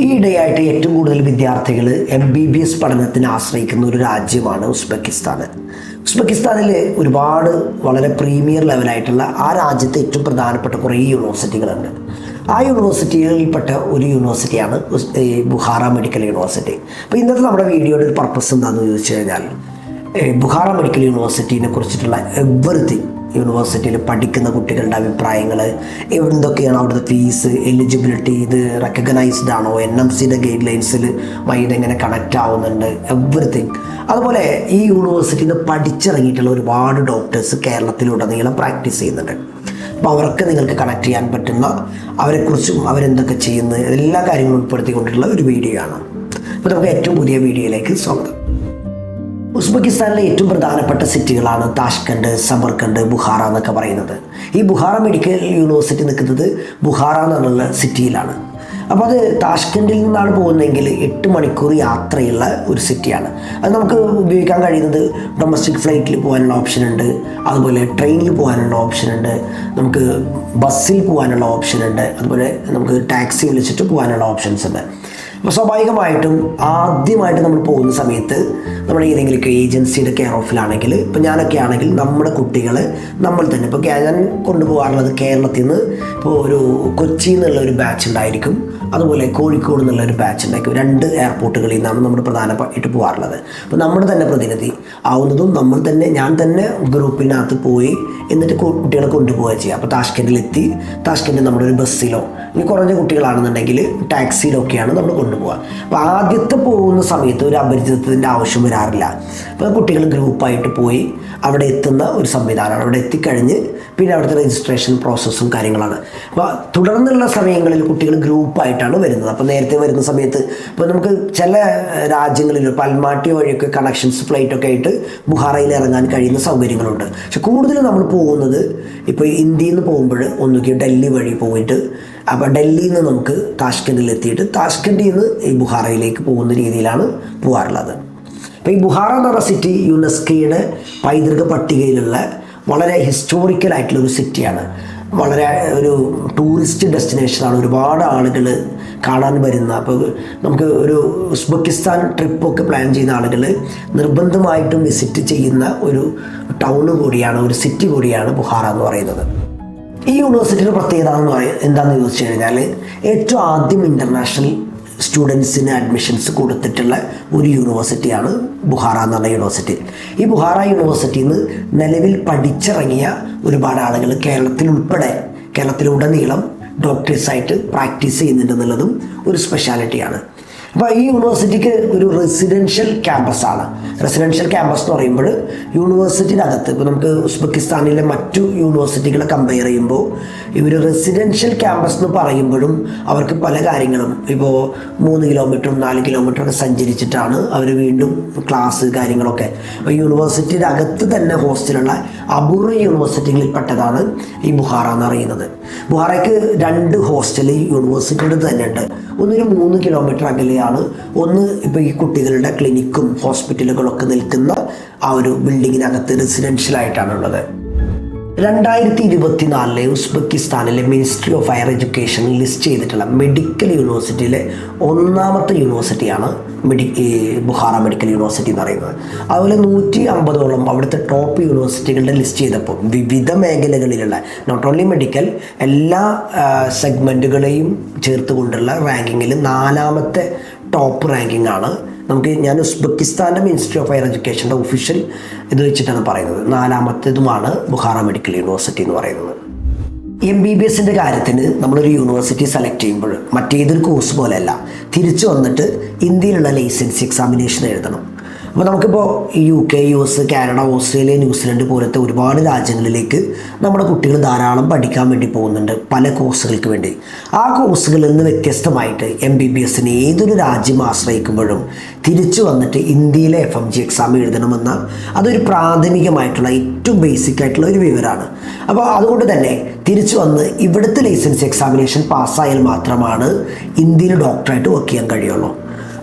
ഈയിടെയായിട്ട് ഏറ്റവും കൂടുതൽ വിദ്യാർത്ഥികൾ എം ബി ബി എസ് പഠനത്തിന് ആശ്രയിക്കുന്ന ഒരു രാജ്യമാണ് ഉസ്ബെക്കിസ്ഥാൻ ഉസ്ബെക്കിസ്ഥാനിൽ ഒരുപാട് വളരെ പ്രീമിയർ ലെവലായിട്ടുള്ള ആ രാജ്യത്തെ ഏറ്റവും പ്രധാനപ്പെട്ട കുറേ യൂണിവേഴ്സിറ്റികളുണ്ട്. ആ യൂണിവേഴ്സിറ്റികളിൽപ്പെട്ട ഒരു യൂണിവേഴ്സിറ്റിയാണ് ഈ ബുഹാറ മെഡിക്കൽ യൂണിവേഴ്സിറ്റി. അപ്പോൾ ഇന്നത്തെ നമ്മുടെ വീഡിയോയുടെ ഒരു പർപ്പസ് എന്താണെന്ന് ചോദിച്ചു കഴിഞ്ഞാൽ ബുഹാറ മെഡിക്കൽ യൂണിവേഴ്സിറ്റിനെ കുറിച്ചിട്ടുള്ള എവറിത്തിങ് യൂണിവേഴ്സിറ്റിയിൽ പഠിക്കുന്ന കുട്ടികളുടെ അഭിപ്രായങ്ങൾ എന്തൊക്കെയാണ് അവിടുത്തെ ഫീസ് എലിജിബിലിറ്റി ഇത് റെക്കഗ്നൈസ്ഡ് ആണോ? എൻ എം സിയുടെ ഗൈഡ് ലൈൻസിൽ വൈകിട്ട് എങ്ങനെ കണക്റ്റ് ആവുന്നുണ്ട്? എവറിത്തിങ് അതുപോലെ ഈ യൂണിവേഴ്സിറ്റിയിൽ നിന്ന് പഠിച്ചിറങ്ങിയിട്ടുള്ള ഒരുപാട് ഡോക്ടേഴ്സ് കേരളത്തിലുടനീളം പ്രാക്ടീസ് ചെയ്യുന്നുണ്ട്. അപ്പോൾ അവർക്ക് നിങ്ങൾക്ക് കണക്ട് ചെയ്യാൻ പറ്റുന്ന അവരെക്കുറിച്ചും അവരെന്തൊക്കെ ചെയ്യുന്നത് എല്ലാ കാര്യങ്ങളും ഉൾപ്പെടുത്തിക്കൊണ്ടുള്ള ഒരു വീഡിയോ ആണ്. അപ്പോൾ നമുക്ക് ഏറ്റവും പുതിയ വീഡിയോയിലേക്ക് സ്വാഗതം. ഉസ്ബെക്കിസ്ഥാനിലെ ഏറ്റവും പ്രധാനപ്പെട്ട സിറ്റികളാണ് താഷ്കണ്ട് സമർക്കണ്ട് ബുഹാറ എന്നൊക്കെ പറയുന്നത്. ഈ ബുഹാറ മെഡിക്കൽ യൂണിവേഴ്സിറ്റി നിൽക്കുന്നത് ബുഹാറ എന്നുള്ള സിറ്റിയിലാണ്. അപ്പോൾ അത് താഷ്കണ്ടിൽ നിന്നാണ് പോകുന്നതെങ്കിൽ എട്ട് മണിക്കൂർ യാത്രയുള്ള ഒരു സിറ്റിയാണ്. അത് നമുക്ക് ഉപയോഗിക്കാൻ കഴിയുന്നത് ഡൊമസ്റ്റിക് ഫ്ലൈറ്റിൽ പോകാനുള്ള ഓപ്ഷൻ ഉണ്ട്. അതുപോലെ ട്രെയിനിൽ പോകാനുള്ള ഓപ്ഷൻ ഉണ്ട്. നമുക്ക് ബസ്സിൽ പോകാനുള്ള ഓപ്ഷൻ ഉണ്ട്. അതുപോലെ നമുക്ക് ടാക്സി വിളിച്ചിട്ട് പോകാനുള്ള ഓപ്ഷൻസ് ഉണ്ട്. അപ്പോൾ സ്വാഭാവികമായിട്ടും ആദ്യമായിട്ട് നമ്മൾ പോകുന്ന സമയത്ത് നമ്മുടെ ഏതെങ്കിലും ഏജൻസിയുടെ കെയർ ഓഫിലാണെങ്കിൽ ഇപ്പോൾ ഞാനൊക്കെ ആണെങ്കിൽ നമ്മുടെ കുട്ടികളെ നമ്മൾ തന്നെ ഇപ്പോൾ ഞാൻ കൊണ്ടുപോകാറുള്ളത് കേരളത്തിൽ നിന്ന് ഇപ്പോൾ ഒരു കൊച്ചിയിൽ നിന്നുള്ള ഒരു ബാച്ച് ഉണ്ടായിരിക്കും. അതുപോലെ കോഴിക്കോട് എന്നുള്ള ഒരു ബാച്ച് ഉണ്ടാക്കി രണ്ട് എയർപോർട്ടുകളിൽ നിന്നാണ് നമ്മൾ പ്രധാനമായിട്ട് പോകാറുള്ളത്. അപ്പോൾ നമ്മൾ തന്നെ പ്രതിനിധി ആവുന്നതും നമ്മൾ തന്നെ ഞാൻ തന്നെ ഗ്രൂപ്പിനകത്ത് പോയി എന്നിട്ട് കുട്ടികളെ കൊണ്ടുപോവുക ചെയ്യുക അപ്പോൾ താഷ്കൻഡിലെത്തി താഷ്കൻഡിൽ നമ്മുടെ ഒരു ബസ്സിലോ ഇനി കുറഞ്ഞ കുട്ടികളാണെന്നുണ്ടെങ്കിൽ ടാക്സിയിലൊക്കെയാണ് നമ്മൾ കൊണ്ടുപോകുക അപ്പോൾ ആദ്യത്തെ പോകുന്ന സമയത്ത് ഒരു അപരിചിതത്തിന്റെ ആവശ്യം വരാറില്ല. അപ്പോൾ കുട്ടികൾ ഗ്രൂപ്പായിട്ട് പോയി അവിടെ എത്തുന്ന ഒരു സംവിധാനമാണ് അവിടെ എത്തിക്കഴിഞ്ഞ് പിന്നെ അവിടുത്തെ രജിസ്ട്രേഷൻ പ്രോസസ്സും കാര്യങ്ങളാണ്. അപ്പോൾ തുടർന്നുള്ള സമയങ്ങളിൽ കുട്ടികൾ ഗ്രൂപ്പായിട്ടാണ് വരുന്നത്. അപ്പോൾ നേരത്തെ വരുന്ന സമയത്ത് ഇപ്പോൾ നമുക്ക് ചില രാജ്യങ്ങളിൽ പൽമാട്ടി വഴിയൊക്കെ കണക്ഷൻസ് ഫ്ലൈറ്റൊക്കെ ആയിട്ട് ബുഹാറയിൽ ഇറങ്ങാൻ കഴിയുന്ന സൗകര്യങ്ങളുണ്ട്. പക്ഷെ കൂടുതലും നമ്മൾ പോകുന്നത് ഇപ്പോൾ ഇന്ത്യയിൽ നിന്ന് പോകുമ്പോൾ ഒന്നുകിൽ ഡൽഹി വഴി പോയിട്ട് അപ്പോൾ ഡൽഹിയിൽ നിന്ന് നമുക്ക് താഷ്കൻഡിൽ എത്തിയിട്ട് താഷ്കൻഡിൽ നിന്ന് ഈ ബുഹാറയിലേക്ക് പോകുന്ന രീതിയിലാണ് പോകാറുള്ളത് അപ്പോൾ ഈ ബുഹാറ എന്ന് പറഞ്ഞ സിറ്റി യുനെസ്കോയുടെ പൈതൃക പട്ടികയിലുള്ള വളരെ ഹിസ്റ്റോറിക്കൽ ആയിട്ടുള്ള ഒരു സിറ്റിയാണ് വളരെ ഒരു ടൂറിസ്റ്റ് ഡെസ്റ്റിനേഷനാണ് ഒരുപാട് ആളുകൾ കാണാൻ വരുന്ന അപ്പോൾ നമുക്ക് ഒരു ഉസ്ബെക്കിസ്ഥാൻ ട്രിപ്പൊക്കെ പ്ലാൻ ചെയ്യുന്ന ആളുകൾ നിർബന്ധമായിട്ടും വിസിറ്റ് ചെയ്യുന്ന ഒരു ടൗണ് കൂടിയാണ് ഒരു സിറ്റി കൂടിയാണ് ബുഹാറ എന്ന് പറയുന്നത്. ഈ യൂണിവേഴ്സിറ്റിയുടെ പ്രത്യേകത എന്ന് പറയുന്നത് എന്താണെന്ന് ചോദിച്ചു കഴിഞ്ഞാൽ ഏറ്റവും ആദ്യം ഇന്റർനാഷണൽ സ്റ്റുഡൻസിന് അഡ്മിഷൻസ് കൊടുത്തിട്ടുള്ള ഒരു യൂണിവേഴ്സിറ്റിയാണ് ബുഹാറ എന്ന് പറഞ്ഞ യൂണിവേഴ്സിറ്റി ഈ ബുഹാറ യൂണിവേഴ്സിറ്റിയിൽ നിന്ന് നിലവിൽ പഠിച്ചിറങ്ങിയ ഒരുപാട് ആളുകൾ കേരളത്തിൽ ഉൾപ്പെടെ കേരളത്തിലുടനീളം ഡോക്ടേഴ്സായിട്ട് പ്രാക്ടീസ് ചെയ്യുന്നുണ്ട് എന്നുള്ളതും ഒരു സ്പെഷ്യാലിറ്റിയാണ് അപ്പോൾ ഈ യൂണിവേഴ്സിറ്റിക്ക് ഒരു റെസിഡൻഷ്യൽ ക്യാമ്പസ് ആണ്. റെസിഡൻഷ്യൽ ക്യാമ്പസ് എന്ന് പറയുമ്പോൾ യൂണിവേഴ്സിറ്റിയുടെ അകത്ത് ഇപ്പോൾ നമുക്ക് ഉസ്ബെക്കിസ്ഥാനിലെ മറ്റു യൂണിവേഴ്സിറ്റികളെ കമ്പയർ ചെയ്യുമ്പോൾ ഇവർ റെസിഡൻഷ്യൽ ക്യാമ്പസ് എന്ന് പറയുമ്പോഴും അവർക്ക് പല കാര്യങ്ങളും. ഇപ്പോൾ മൂന്ന് കിലോമീറ്ററും നാല് കിലോമീറ്ററും ഒക്കെ സഞ്ചരിച്ചിട്ടാണ് അവർ വീണ്ടും ക്ലാസ് കാര്യങ്ങളൊക്കെ. അപ്പോൾ യൂണിവേഴ്സിറ്റിയുടെ അകത്ത് തന്നെ ഹോസ്റ്റലുള്ള അപൂർവ യൂണിവേഴ്സിറ്റികളിൽ പെട്ടതാണ് ഈ ബുഹാറ എന്ന് അറിയുന്നത് ബുഹാറയ്ക്ക് രണ്ട് ഹോസ്റ്റൽ യൂണിവേഴ്സിറ്റിയുടെ തന്നെ ഉണ്ട്. ഒന്നൊരു മൂന്ന് കിലോമീറ്റർ അകലെയാണ് ഒന്ന് ഇപ്പോൾ ഈ കുട്ടികളുടെ ക്ലിനിക്കും ഹോസ്പിറ്റലുകളൊക്കെ നിൽക്കുന്ന ആ ഒരു ബിൽഡിങ്ങിനകത്ത് റെസിഡൻഷ്യലായിട്ടാണുള്ളത് രണ്ടായിരത്തി ഇരുപത്തിനാലിലെ ഉസ്ബെക്കിസ്ഥാനിലെ ministry of higher education list ചെയ്തിട്ടുള്ള മെഡിക്കൽ യൂണിവേഴ്സിറ്റിയിലെ ഒന്നാമത്തെ യൂണിവേഴ്സിറ്റിയാണ് മെഡി ബുഹാറ മെഡിക്കൽ യൂണിവേഴ്സിറ്റി എന്ന് പറയുന്നത്. അതുപോലെ നൂറ്റി അമ്പതോളം അവിടുത്തെ ടോപ്പ് യൂണിവേഴ്സിറ്റികളുടെ ലിസ്റ്റ് ചെയ്തപ്പോൾ വിവിധ മേഖലകളിലുള്ള നോട്ട് ഓൺലി മെഡിക്കൽ എല്ലാ സെഗ്മെന്റുകളെയും ചേർത്തുകൊണ്ടുള്ള റാങ്കിങ്ങിൽ നാലാമത്തെ ടോപ്പ് റാങ്കിങ് ആണ് നമുക്ക് ഞാൻ ഉസ്ബെക്കിസ്ഥാന്റെ മിനിസ്ട്രി ഓഫ് ഹയർ എഡ്യൂക്കേഷന്റെ ഒഫീഷ്യൽ ഇത് വെച്ചിട്ടാണ് പറയുന്നത്. നാലാമത്തേതുമാണ് ബുഹാറ മെഡിക്കൽ യൂണിവേഴ്സിറ്റി എന്ന് പറയുന്നത്. എം ബി ബി എസിന്റെ കാര്യത്തിന് നമ്മളൊരു യൂണിവേഴ്സിറ്റി സെലക്ട് ചെയ്യുമ്പോൾ മറ്റേതൊരു കോഴ്സ് പോലെയല്ല. തിരിച്ചു വന്നിട്ട് ഇന്ത്യയിലുള്ള ലൈസൻസ് എക്സാമിനേഷൻ എഴുതണം. അപ്പോൾ നമുക്കിപ്പോൾ U K U S Canada Australia New Zealand പോലത്തെ ഒരുപാട് രാജ്യങ്ങളിലേക്ക് നമ്മുടെ കുട്ടികൾ ധാരാളം പഠിക്കാൻ വേണ്ടി പോകുന്നുണ്ട് പല കോഴ്സുകൾക്ക് വേണ്ടി. ആ കോഴ്സുകളിൽ നിന്ന് വ്യത്യസ്തമായിട്ട് എം ബി ബി എസിന് ഏതൊരു രാജ്യം ആശ്രയിക്കുമ്പോഴും തിരിച്ചു വന്നിട്ട് ഇന്ത്യയിലെ എഫ് എം ജി എക്സാം എഴുതണമെന്ന അതൊരു പ്രാഥമികമായിട്ടുള്ള ഏറ്റവും ബേസിക് ആയിട്ടുള്ള ഒരു വിവരമാണ് അപ്പോൾ അതുകൊണ്ട് തന്നെ തിരിച്ചു വന്ന് ഇവിടുത്തെ ലൈസൻസ് എക്സാമിനേഷൻ പാസ്സായാൽ മാത്രമാണ് ഇന്ത്യയിൽ ഡോക്ടറായിട്ട് വർക്ക് ചെയ്യാൻ കഴിയുള്ളൂ.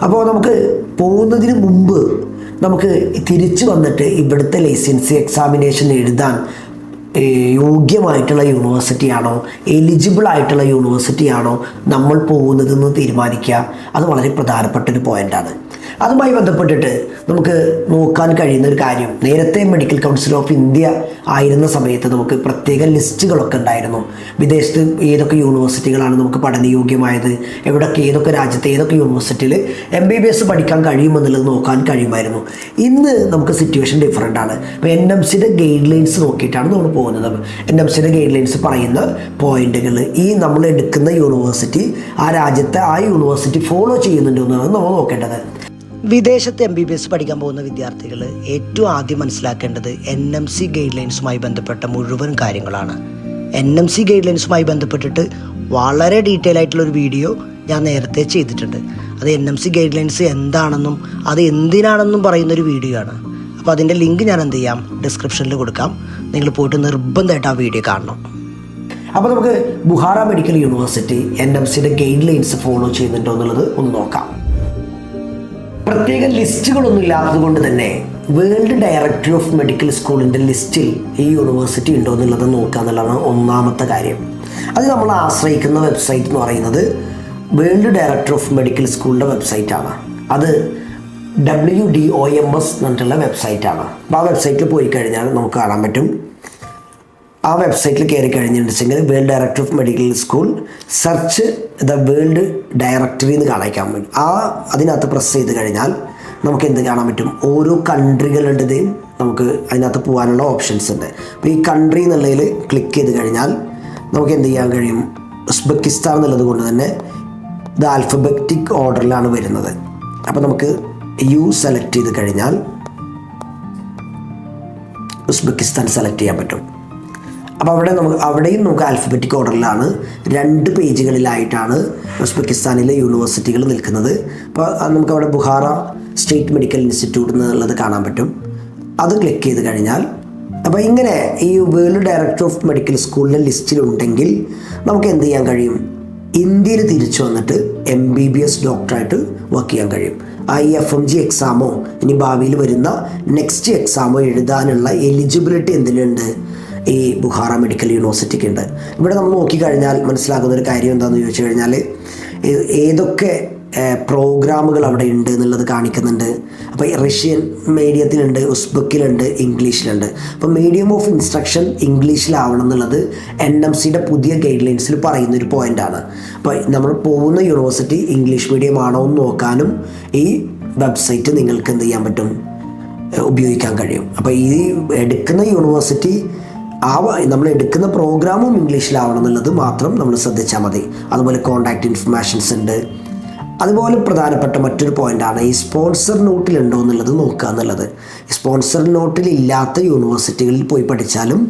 അപ്പോൾ നമുക്ക് പോകുന്നതിന് മുമ്പ് നമുക്ക് തിരിച്ചു വന്നിട്ട് ഇവിടുത്തെ ലൈസൻസി എക്സാമിനേഷൻ എഴുതാൻ യോഗ്യമായിട്ടുള്ള യൂണിവേഴ്സിറ്റിയാണോ? എലിജിബിൾ ആയിട്ടുള്ള യൂണിവേഴ്സിറ്റിയാണോ നമ്മൾ പോകുന്നതെന്ന് തീരുമാനിക്കുക? അത് വളരെ പ്രധാനപ്പെട്ട ഒരു പോയിന്റാണ്. അതുമായി ബന്ധപ്പെട്ടിട്ട് നമുക്ക് നോക്കാൻ കഴിയുന്ന ഒരു കാര്യം നേരത്തെ മെഡിക്കൽ കൗൺസിൽ ഓഫ് ഇന്ത്യ ആയിരുന്ന സമയത്ത് നമുക്ക് പ്രത്യേക ലിസ്റ്റുകളൊക്കെ ഉണ്ടായിരുന്നു. വിദേശത്ത് ഏതൊക്കെ യൂണിവേഴ്സിറ്റികളാണ് നമുക്ക് പഠനയോഗ്യമായത് എവിടൊക്കെ ഏതൊക്കെ രാജ്യത്തെ ഏതൊക്കെ യൂണിവേഴ്സിറ്റിയിൽ എം ബി ബി എസ് പഠിക്കാൻ കഴിയുമെന്നുള്ളത് നോക്കാൻ കഴിയുമായിരുന്നു. ഇന്ന് നമുക്ക് സിറ്റുവേഷൻ ഡിഫറെന്റ് ആണ്. അപ്പോൾ എൻ എം സിയുടെ ഗൈഡ് ലൈൻസ് നോക്കിയിട്ടാണ് നമ്മൾ പോകുന്നത്. എൻ എം സിയുടെ ഗൈഡ് ലൈൻസ് പറയുന്ന പോയിന്റുകൾ ഈ നമ്മൾ എടുക്കുന്ന യൂണിവേഴ്സിറ്റി ആ രാജ്യത്തെ ആ യൂണിവേഴ്സിറ്റി ഫോളോ ചെയ്യുന്നുണ്ടോ എന്നാണ് നമ്മൾ നോക്കേണ്ടത്. വിദേശത്ത് എം ബി ബി എസ് പഠിക്കാൻ പോകുന്ന വിദ്യാർത്ഥികൾ ഏറ്റവും ആദ്യം മനസ്സിലാക്കേണ്ടത് എൻ എം സി ഗൈഡ് ലൈൻസുമായി ബന്ധപ്പെട്ട മുഴുവൻ കാര്യങ്ങളാണ്. എൻ എം സി ഗൈഡ് ലൈൻസുമായി ബന്ധപ്പെട്ടിട്ട് വളരെ ഡീറ്റെയിൽ ആയിട്ടുള്ള ഒരു വീഡിയോ ഞാൻ നേരത്തെ ചെയ്തിട്ടുണ്ട്. അത് N M C guidelines എന്താണെന്നും അത് എന്തിനാണെന്നും പറയുന്നൊരു വീഡിയോ ആണ്. അപ്പോൾ അതിന്റെ ലിങ്ക് ഞാൻ എന്ത് ചെയ്യാം? ഡിസ്ക്രിപ്ഷനിൽ കൊടുക്കാം. നിങ്ങൾ പോയിട്ട് നിർബന്ധമായിട്ട് ആ വീഡിയോ കാണണം. അപ്പോൾ നമുക്ക് Bukhara medical university N M സിയുടെ ഗൈഡ് ലൈൻസ് ഫോളോ ചെയ്യുന്നുണ്ടോ എന്നുള്ളത് ഒന്ന് നോക്കാം. പ്രത്യേക ലിസ്റ്റുകളൊന്നും ഇല്ലാത്തത് കൊണ്ട് തന്നെ വേൾഡ് ഡയറക്ടറി ഓഫ് മെഡിക്കൽ സ്കൂളിന്റെ ലിസ്റ്റിൽ ഈ യൂണിവേഴ്സിറ്റി ഉണ്ടോ എന്നുള്ളത് നോക്കുക എന്നുള്ളതാണ് ഒന്നാമത്തെ കാര്യം. അത് നമ്മൾ ആശ്രയിക്കുന്ന വെബ്സൈറ്റ് എന്ന് പറയുന്നത് വേൾഡ് ഡയറക്ടർ ഓഫ് മെഡിക്കൽ സ്കൂളിന്റെ വെബ്സൈറ്റാണ്. അത് W D O M S എന്നിട്ടുള്ള വെബ്സൈറ്റാണ് അപ്പോൾ ആ വെബ്സൈറ്റിൽ പോയി കഴിഞ്ഞാൽ നമുക്ക് കാണാൻ പറ്റും. ആ വെബ്സൈറ്റിൽ കയറി കഴിഞ്ഞിട്ടുണ്ടെങ്കിൽ world director of medical school search the world directory എന്ന് കാണിക്കാൻ പറ്റും. ആ അതിനകത്ത് പ്രസ് ചെയ്ത് കഴിഞ്ഞാൽ നമുക്ക് എന്ത് കാണാൻ പറ്റും? ഓരോ കൺട്രികളുടേയും നമുക്ക് അതിനകത്ത് പോകാനുള്ള ഓപ്ഷൻസ് ഉണ്ട്. അപ്പോൾ ഈ കൺട്രി എന്നുള്ളതിൽ ക്ലിക്ക് ചെയ്ത് കഴിഞ്ഞാൽ നമുക്ക് എന്ത് ചെയ്യാൻ കഴിയും? ഉസ്ബെക്കിസ്ഥാൻ എന്നുള്ളത് കൊണ്ട് തന്നെ ഇത് ആൽഫബറ്റിക് ഓർഡറിലാണ് വരുന്നത്. അപ്പോൾ നമുക്ക് യു സെലക്ട് ചെയ്ത് കഴിഞ്ഞാൽ ഉസ്ബെക്കിസ്ഥാൻ സെലക്ട് ചെയ്യാൻ പറ്റും. അപ്പോൾ അവിടെ നമുക്ക് അവിടെയും നമുക്ക് ആൽഫബറ്റിക് ഓർഡറിലാണ് രണ്ട് പേജുകളിലായിട്ടാണ് ഉസ്ബെക്കിസ്ഥാനിലെ യൂണിവേഴ്സിറ്റികൾ നിൽക്കുന്നത്. അപ്പോൾ നമുക്ക് അവിടെ ബുഹാറ സ്റ്റേറ്റ് മെഡിക്കൽ ഇൻസ്റ്റിറ്റ്യൂട്ട് എന്നുള്ളത് കാണാൻ പറ്റും. അത് ക്ലിക്ക് ചെയ്ത് കഴിഞ്ഞാൽ അപ്പോൾ ഇങ്ങനെ ഈ വേൾഡ് ഡയറക്ടർ ഓഫ് മെഡിക്കൽ സ്കൂളിന്റെ ലിസ്റ്റിലുണ്ടെങ്കിൽ നമുക്ക് എന്ത് ചെയ്യാൻ കഴിയും? ഇന്ത്യയിൽ തിരിച്ചു വന്നിട്ട് എം ബി ബി എസ് ഡോക്ടറായിട്ട് വർക്ക് ചെയ്യാൻ കഴിയും. ഐ എഫ് എം ജി എക്സാമോ ഇനി ഭാവിയിൽ വരുന്ന നെക്സ്റ്റ് എക്സാമോ എഴുതാനുള്ള എലിജിബിലിറ്റി എന്തിനുണ്ട്? ഈ ബുഹാറ മെഡിക്കൽ യൂണിവേഴ്സിറ്റിക്ക് ഉണ്ട്. ഇവിടെ നമ്മൾ നോക്കിക്കഴിഞ്ഞാൽ മനസ്സിലാകുന്ന ഒരു കാര്യം എന്താണെന്ന് ചോദിച്ചു കഴിഞ്ഞാൽ ഏതൊക്കെ പ്രോഗ്രാമുകൾ അവിടെ ഉണ്ട് എന്നുള്ളത് കാണിക്കുന്നുണ്ട്. അപ്പോൾ റഷ്യൻ മീഡിയത്തിലുണ്ട് ഉസ്ബക്കിലുണ്ട് ഇംഗ്ലീഷിലുണ്ട്. അപ്പോൾ മീഡിയം ഓഫ് ഇൻസ്ട്രക്ഷൻ ഇംഗ്ലീഷിലാവണം എന്നുള്ളത് എൻ എം സിയുടെ പുതിയ ഗൈഡ് ലൈൻസിൽ പറയുന്ന ഒരു പോയിന്റാണ് അപ്പോൾ നമ്മൾ പോകുന്ന യൂണിവേഴ്സിറ്റി ഇംഗ്ലീഷ് മീഡിയം ആണോ എന്ന് നോക്കാനും ഈ വെബ്സൈറ്റ് നിങ്ങൾക്ക് എന്ത് ചെയ്യാൻ പറ്റും ഉപയോഗിക്കാൻ കഴിയും. അപ്പോൾ ഈ എടുക്കുന്ന യൂണിവേഴ്സിറ്റി ആ നമ്മൾ എടുക്കുന്ന പ്രോഗ്രാമും ഇംഗ്ലീഷിലാവണം എന്നുള്ളത് മാത്രം നമ്മൾ ശ്രദ്ധിച്ചാൽ മതി. അതുപോലെ കോണ്ടാക്ട് ഇൻഫർമേഷൻസ് ഉണ്ട്. അതുപോലെ പ്രധാനപ്പെട്ട മറ്റൊരു പോയിന്റാണ് ഈ സ്പോൺസർ നോട്ടിൽ ഉണ്ടോ എന്നുള്ളത് നോക്കുക എന്നുള്ളത്. സ്പോൺസർ നോട്ടിൽ ഇല്ലാത്ത യൂണിവേഴ്സിറ്റികളിൽ പോയി പഠിച്ചാലും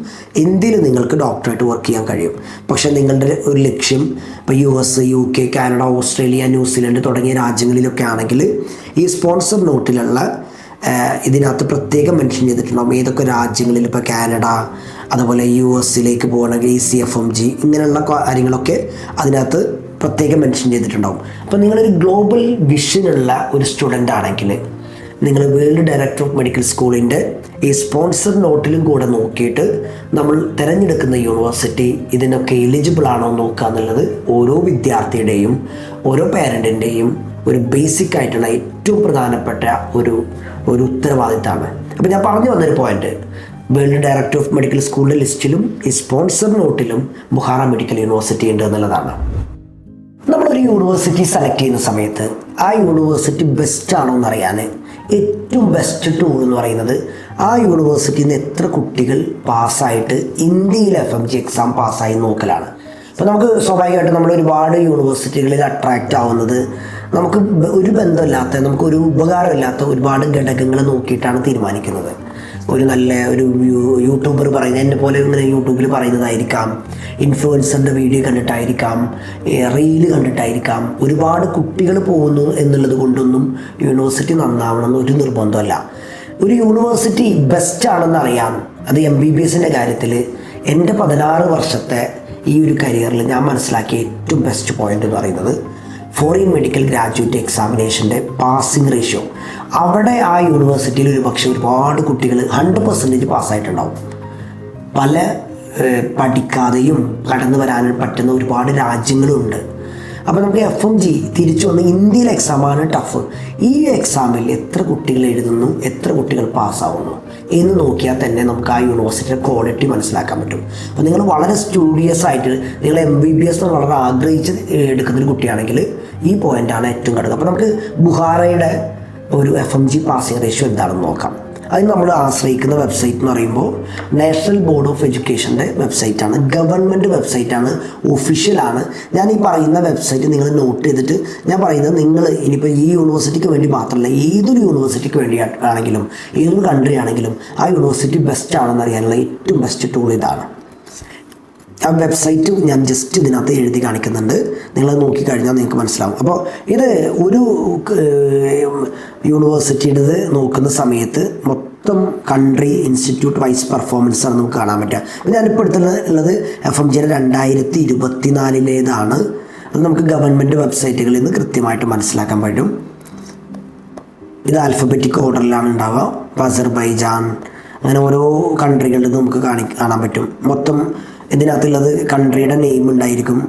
ഇന്ത്യയിൽ നിങ്ങൾക്ക് ഡോക്ടറായിട്ട് വർക്ക് ചെയ്യാൻ കഴിയും. പക്ഷേ നിങ്ങളുടെ ഒരു ലക്ഷ്യം ഇപ്പോൾ U S U K Canada Australia New Zealand തുടങ്ങിയ രാജ്യങ്ങളിലൊക്കെ ആണെങ്കിൽ ഈ സ്പോൺസർ നോട്ടിലുള്ള ഇതിനകത്ത് പ്രത്യേകം മെൻഷൻ ചെയ്തിട്ടുണ്ടാകും ഏതൊക്കെ രാജ്യങ്ങളിൽ ഇപ്പോൾ കാനഡ അതുപോലെ യു എസിലേക്ക് പോകണമെങ്കിൽ ഈ സി എഫ് എം ജി ഇങ്ങനെയുള്ള കാര്യങ്ങളൊക്കെ അതിനകത്ത് പ്രത്യേകം മെൻഷൻ ചെയ്തിട്ടുണ്ടാവും. അപ്പോൾ നിങ്ങളൊരു ഗ്ലോബൽ വിഷനുള്ള ഒരു സ്റ്റുഡന്റ് ആണെങ്കിൽ നിങ്ങൾ വേൾഡ് ഡയറക്ടർ ഓഫ് മെഡിക്കൽ സ്കൂളിന്റെ ഈ സ്പോൺസർ നോട്ടിലും കൂടെ നോക്കിയിട്ട് നമ്മൾ തിരഞ്ഞെടുക്കുന്ന യൂണിവേഴ്സിറ്റി ഇതിനൊക്കെ എലിജിബിൾ ആണോ നോക്കുക എന്നുള്ളത് ഓരോ വിദ്യാർത്ഥിയുടെയും ഓരോ പേരന്റിന്റെയും ഒരു ബേസിക് ആയിട്ടുള്ള ഏറ്റവും പ്രധാനപ്പെട്ട ഒരു ഒരു ഉത്തരവാദിത്തമാണ്. അപ്പോൾ ഞാൻ പറഞ്ഞു വന്നൊരു point world director of medical സ്കൂളിന്റെ ലിസ്റ്റിലും ഈ sponsor note Bukhara medical university ഉണ്ട് എന്നുള്ളതാണ്. നമ്മളൊരു യൂണിവേഴ്സിറ്റി സെലക്ട് ചെയ്യുന്ന സമയത്ത് ആ യൂണിവേഴ്സിറ്റി ബെസ്റ്റ് ആണോ എന്നറിയാൻ ഏറ്റവും ബെസ്റ്റ് ടൂൾ എന്ന് പറയുന്നത് ആ യൂണിവേഴ്സിറ്റിയിൽ നിന്ന് എത്ര കുട്ടികൾ പാസ്സായിട്ട് ഇന്ത്യയിൽ എഫ് എം ജി എക്സാം പാസ്സായി നോക്കലാണ്. അപ്പോൾ നമുക്ക് സ്വാഭാവികമായിട്ടും നമ്മൾ ഒരുപാട് യൂണിവേഴ്സിറ്റികളിൽ അട്രാക്റ്റ് ആവുന്നത് നമുക്ക് ഒരു ബന്ധമില്ലാത്ത നമുക്കൊരു ഉപകാരമില്ലാത്ത ഒരുപാട് ഘടകങ്ങൾ നോക്കിയിട്ടാണ് തീരുമാനിക്കുന്നത്. ഒരു നല്ല ഒരു യൂട്യൂബർ പറയുന്നത് എന്നെ പോലെ ഇങ്ങനെ യൂട്യൂബിൽ പറയുന്നതായിരിക്കാം. ഇൻഫ്ലുവൻസറിന്റെ വീഡിയോ കണ്ടിട്ടായിരിക്കാം റീൽ കണ്ടിട്ടായിരിക്കാം. ഒരുപാട് കുട്ടികൾ പോകുന്നു എന്നുള്ളത് കൊണ്ടൊന്നും യൂണിവേഴ്സിറ്റി നന്നാവണമെന്ന് ഒരു നിർബന്ധമല്ല. ഒരു യൂണിവേഴ്സിറ്റി ബെസ്റ്റ് ആണെന്ന് അറിയാം അത് എം ബി ബി എസിന്റെ കാര്യത്തിൽ എന്റെ പതിനാറ് വർഷത്തെ ഈ ഒരു കരിയറിൽ ഞാൻ മനസ്സിലാക്കിയ ഏറ്റവും ബെസ്റ്റ് പോയിന്റ് എന്ന് പറയുന്നത് ഫോറിൻ മെഡിക്കൽ ഗ്രാജുവേറ്റ് എക്സാമിനേഷന്റെ പാസിംഗ് റേഷ്യോ അവിടെ ആ യൂണിവേഴ്സിറ്റിയിൽ ഒരു പക്ഷേ ഒരുപാട് കുട്ടികൾ ഹൺഡ്രഡ് പെർസെന്റേജ് പാസ്സായിട്ടുണ്ടാവും പല പഠിക്കാതെയും കടന്നു വരാൻ പറ്റുന്ന ഒരുപാട് രാജ്യങ്ങളുണ്ട്. അപ്പോൾ നമുക്ക് എഫ് എം ജി തിരിച്ചു വന്ന് ഇന്ത്യയിലെ എക്സാമാണ് ടഫ് ഈ എക്സാമിൽ എത്ര കുട്ടികൾ എഴുതുന്നു എത്ര കുട്ടികൾ പാസ്സാവുന്നു എന്ന് നോക്കിയാൽ തന്നെ നമുക്ക് ആ യൂണിവേഴ്സിറ്റിയുടെ ക്വാളിറ്റി മനസ്സിലാക്കാൻ പറ്റും. അപ്പോൾ നിങ്ങൾ വളരെ സ്റ്റുഡിയസ് ആയിട്ട് നിങ്ങൾ എം ബി ബി എസ് വളരെ ആഗ്രഹിച്ച് എടുക്കുന്നൊരു കുട്ടിയാണെങ്കിൽ ഈ പോയിന്റാണ് ഏറ്റവും കടുക്കുക അപ്പോൾ നമുക്ക് ബുഹാറയുടെ ഒരു F M G passing ratio എന്താണെന്ന് നോക്കാം. അതിന് നമ്മൾ ആശ്രയിക്കുന്ന വെബ്സൈറ്റ് എന്ന് പറയുമ്പോൾ നാഷണൽ ബോർഡ് ഓഫ് എഡ്യൂക്കേഷന്റെ വെബ്സൈറ്റാണ് ഗവൺമെന്റ് വെബ്സൈറ്റാണ് ഒഫീഷ്യലാണ് ഞാൻ ഈ പറയുന്ന വെബ്സൈറ്റ് നിങ്ങൾ നോട്ട് ചെയ്തിട്ട് ഞാൻ പറയുന്നത് നിങ്ങൾ ഇനിയിപ്പോൾ ഈ യൂണിവേഴ്സിറ്റിക്ക് വേണ്ടി മാത്രമല്ല ഏതൊരു യൂണിവേഴ്സിറ്റിക്ക് വേണ്ടി ആണെങ്കിലും ഏതൊരു കൺട്രി ആണെങ്കിലും ആ യൂണിവേഴ്സിറ്റി ബെസ്റ്റ് ആണെന്ന് അറിയാനുള്ള ഏറ്റവും ബെസ്റ്റ് ടൂൾ ഇതാണ്. ആ വെബ്സൈറ്റ് ഞാൻ ജസ്റ്റ് ഇതിനകത്ത് എഴുതി കാണിക്കുന്നുണ്ട്. നിങ്ങൾ നോക്കിക്കഴിഞ്ഞാൽ നിങ്ങൾക്ക് മനസ്സിലാവും. അപ്പോൾ ഇത് ഒരു യൂണിവേഴ്സിറ്റിയുടേത് നോക്കുന്ന സമയത്ത് മൊത്തം കൺട്രി ഇൻസ്റ്റിറ്റ്യൂട്ട് വൈസ് പെർഫോമൻസ് ആണ് നമുക്ക് കാണാൻ പറ്റുക. അപ്പോൾ ഞാനിപ്പോൾ എടുത്തുള്ളത് എഫ് എം ജിയുടെ രണ്ടായിരത്തി ഇരുപത്തിനാലിലേതാണ് അത് നമുക്ക് ഗവൺമെന്റ് വെബ്സൈറ്റുകളിൽ നിന്ന് കൃത്യമായിട്ട് മനസ്സിലാക്കാൻ പറ്റും. ഇത് ആൽഫബറ്റിക് ഓർഡറിലാണ് ഉണ്ടാവുക. ഇപ്പോൾ അസർബൈജാൻ അങ്ങനെ ഓരോ കൺട്രികളിൽ നമുക്ക് കാണി കാണാൻ പറ്റും. മൊത്തം ഇതിനകത്തുള്ളത് കൺട്രിയുടെ നെയിം ഉണ്ടായിരിക്കും.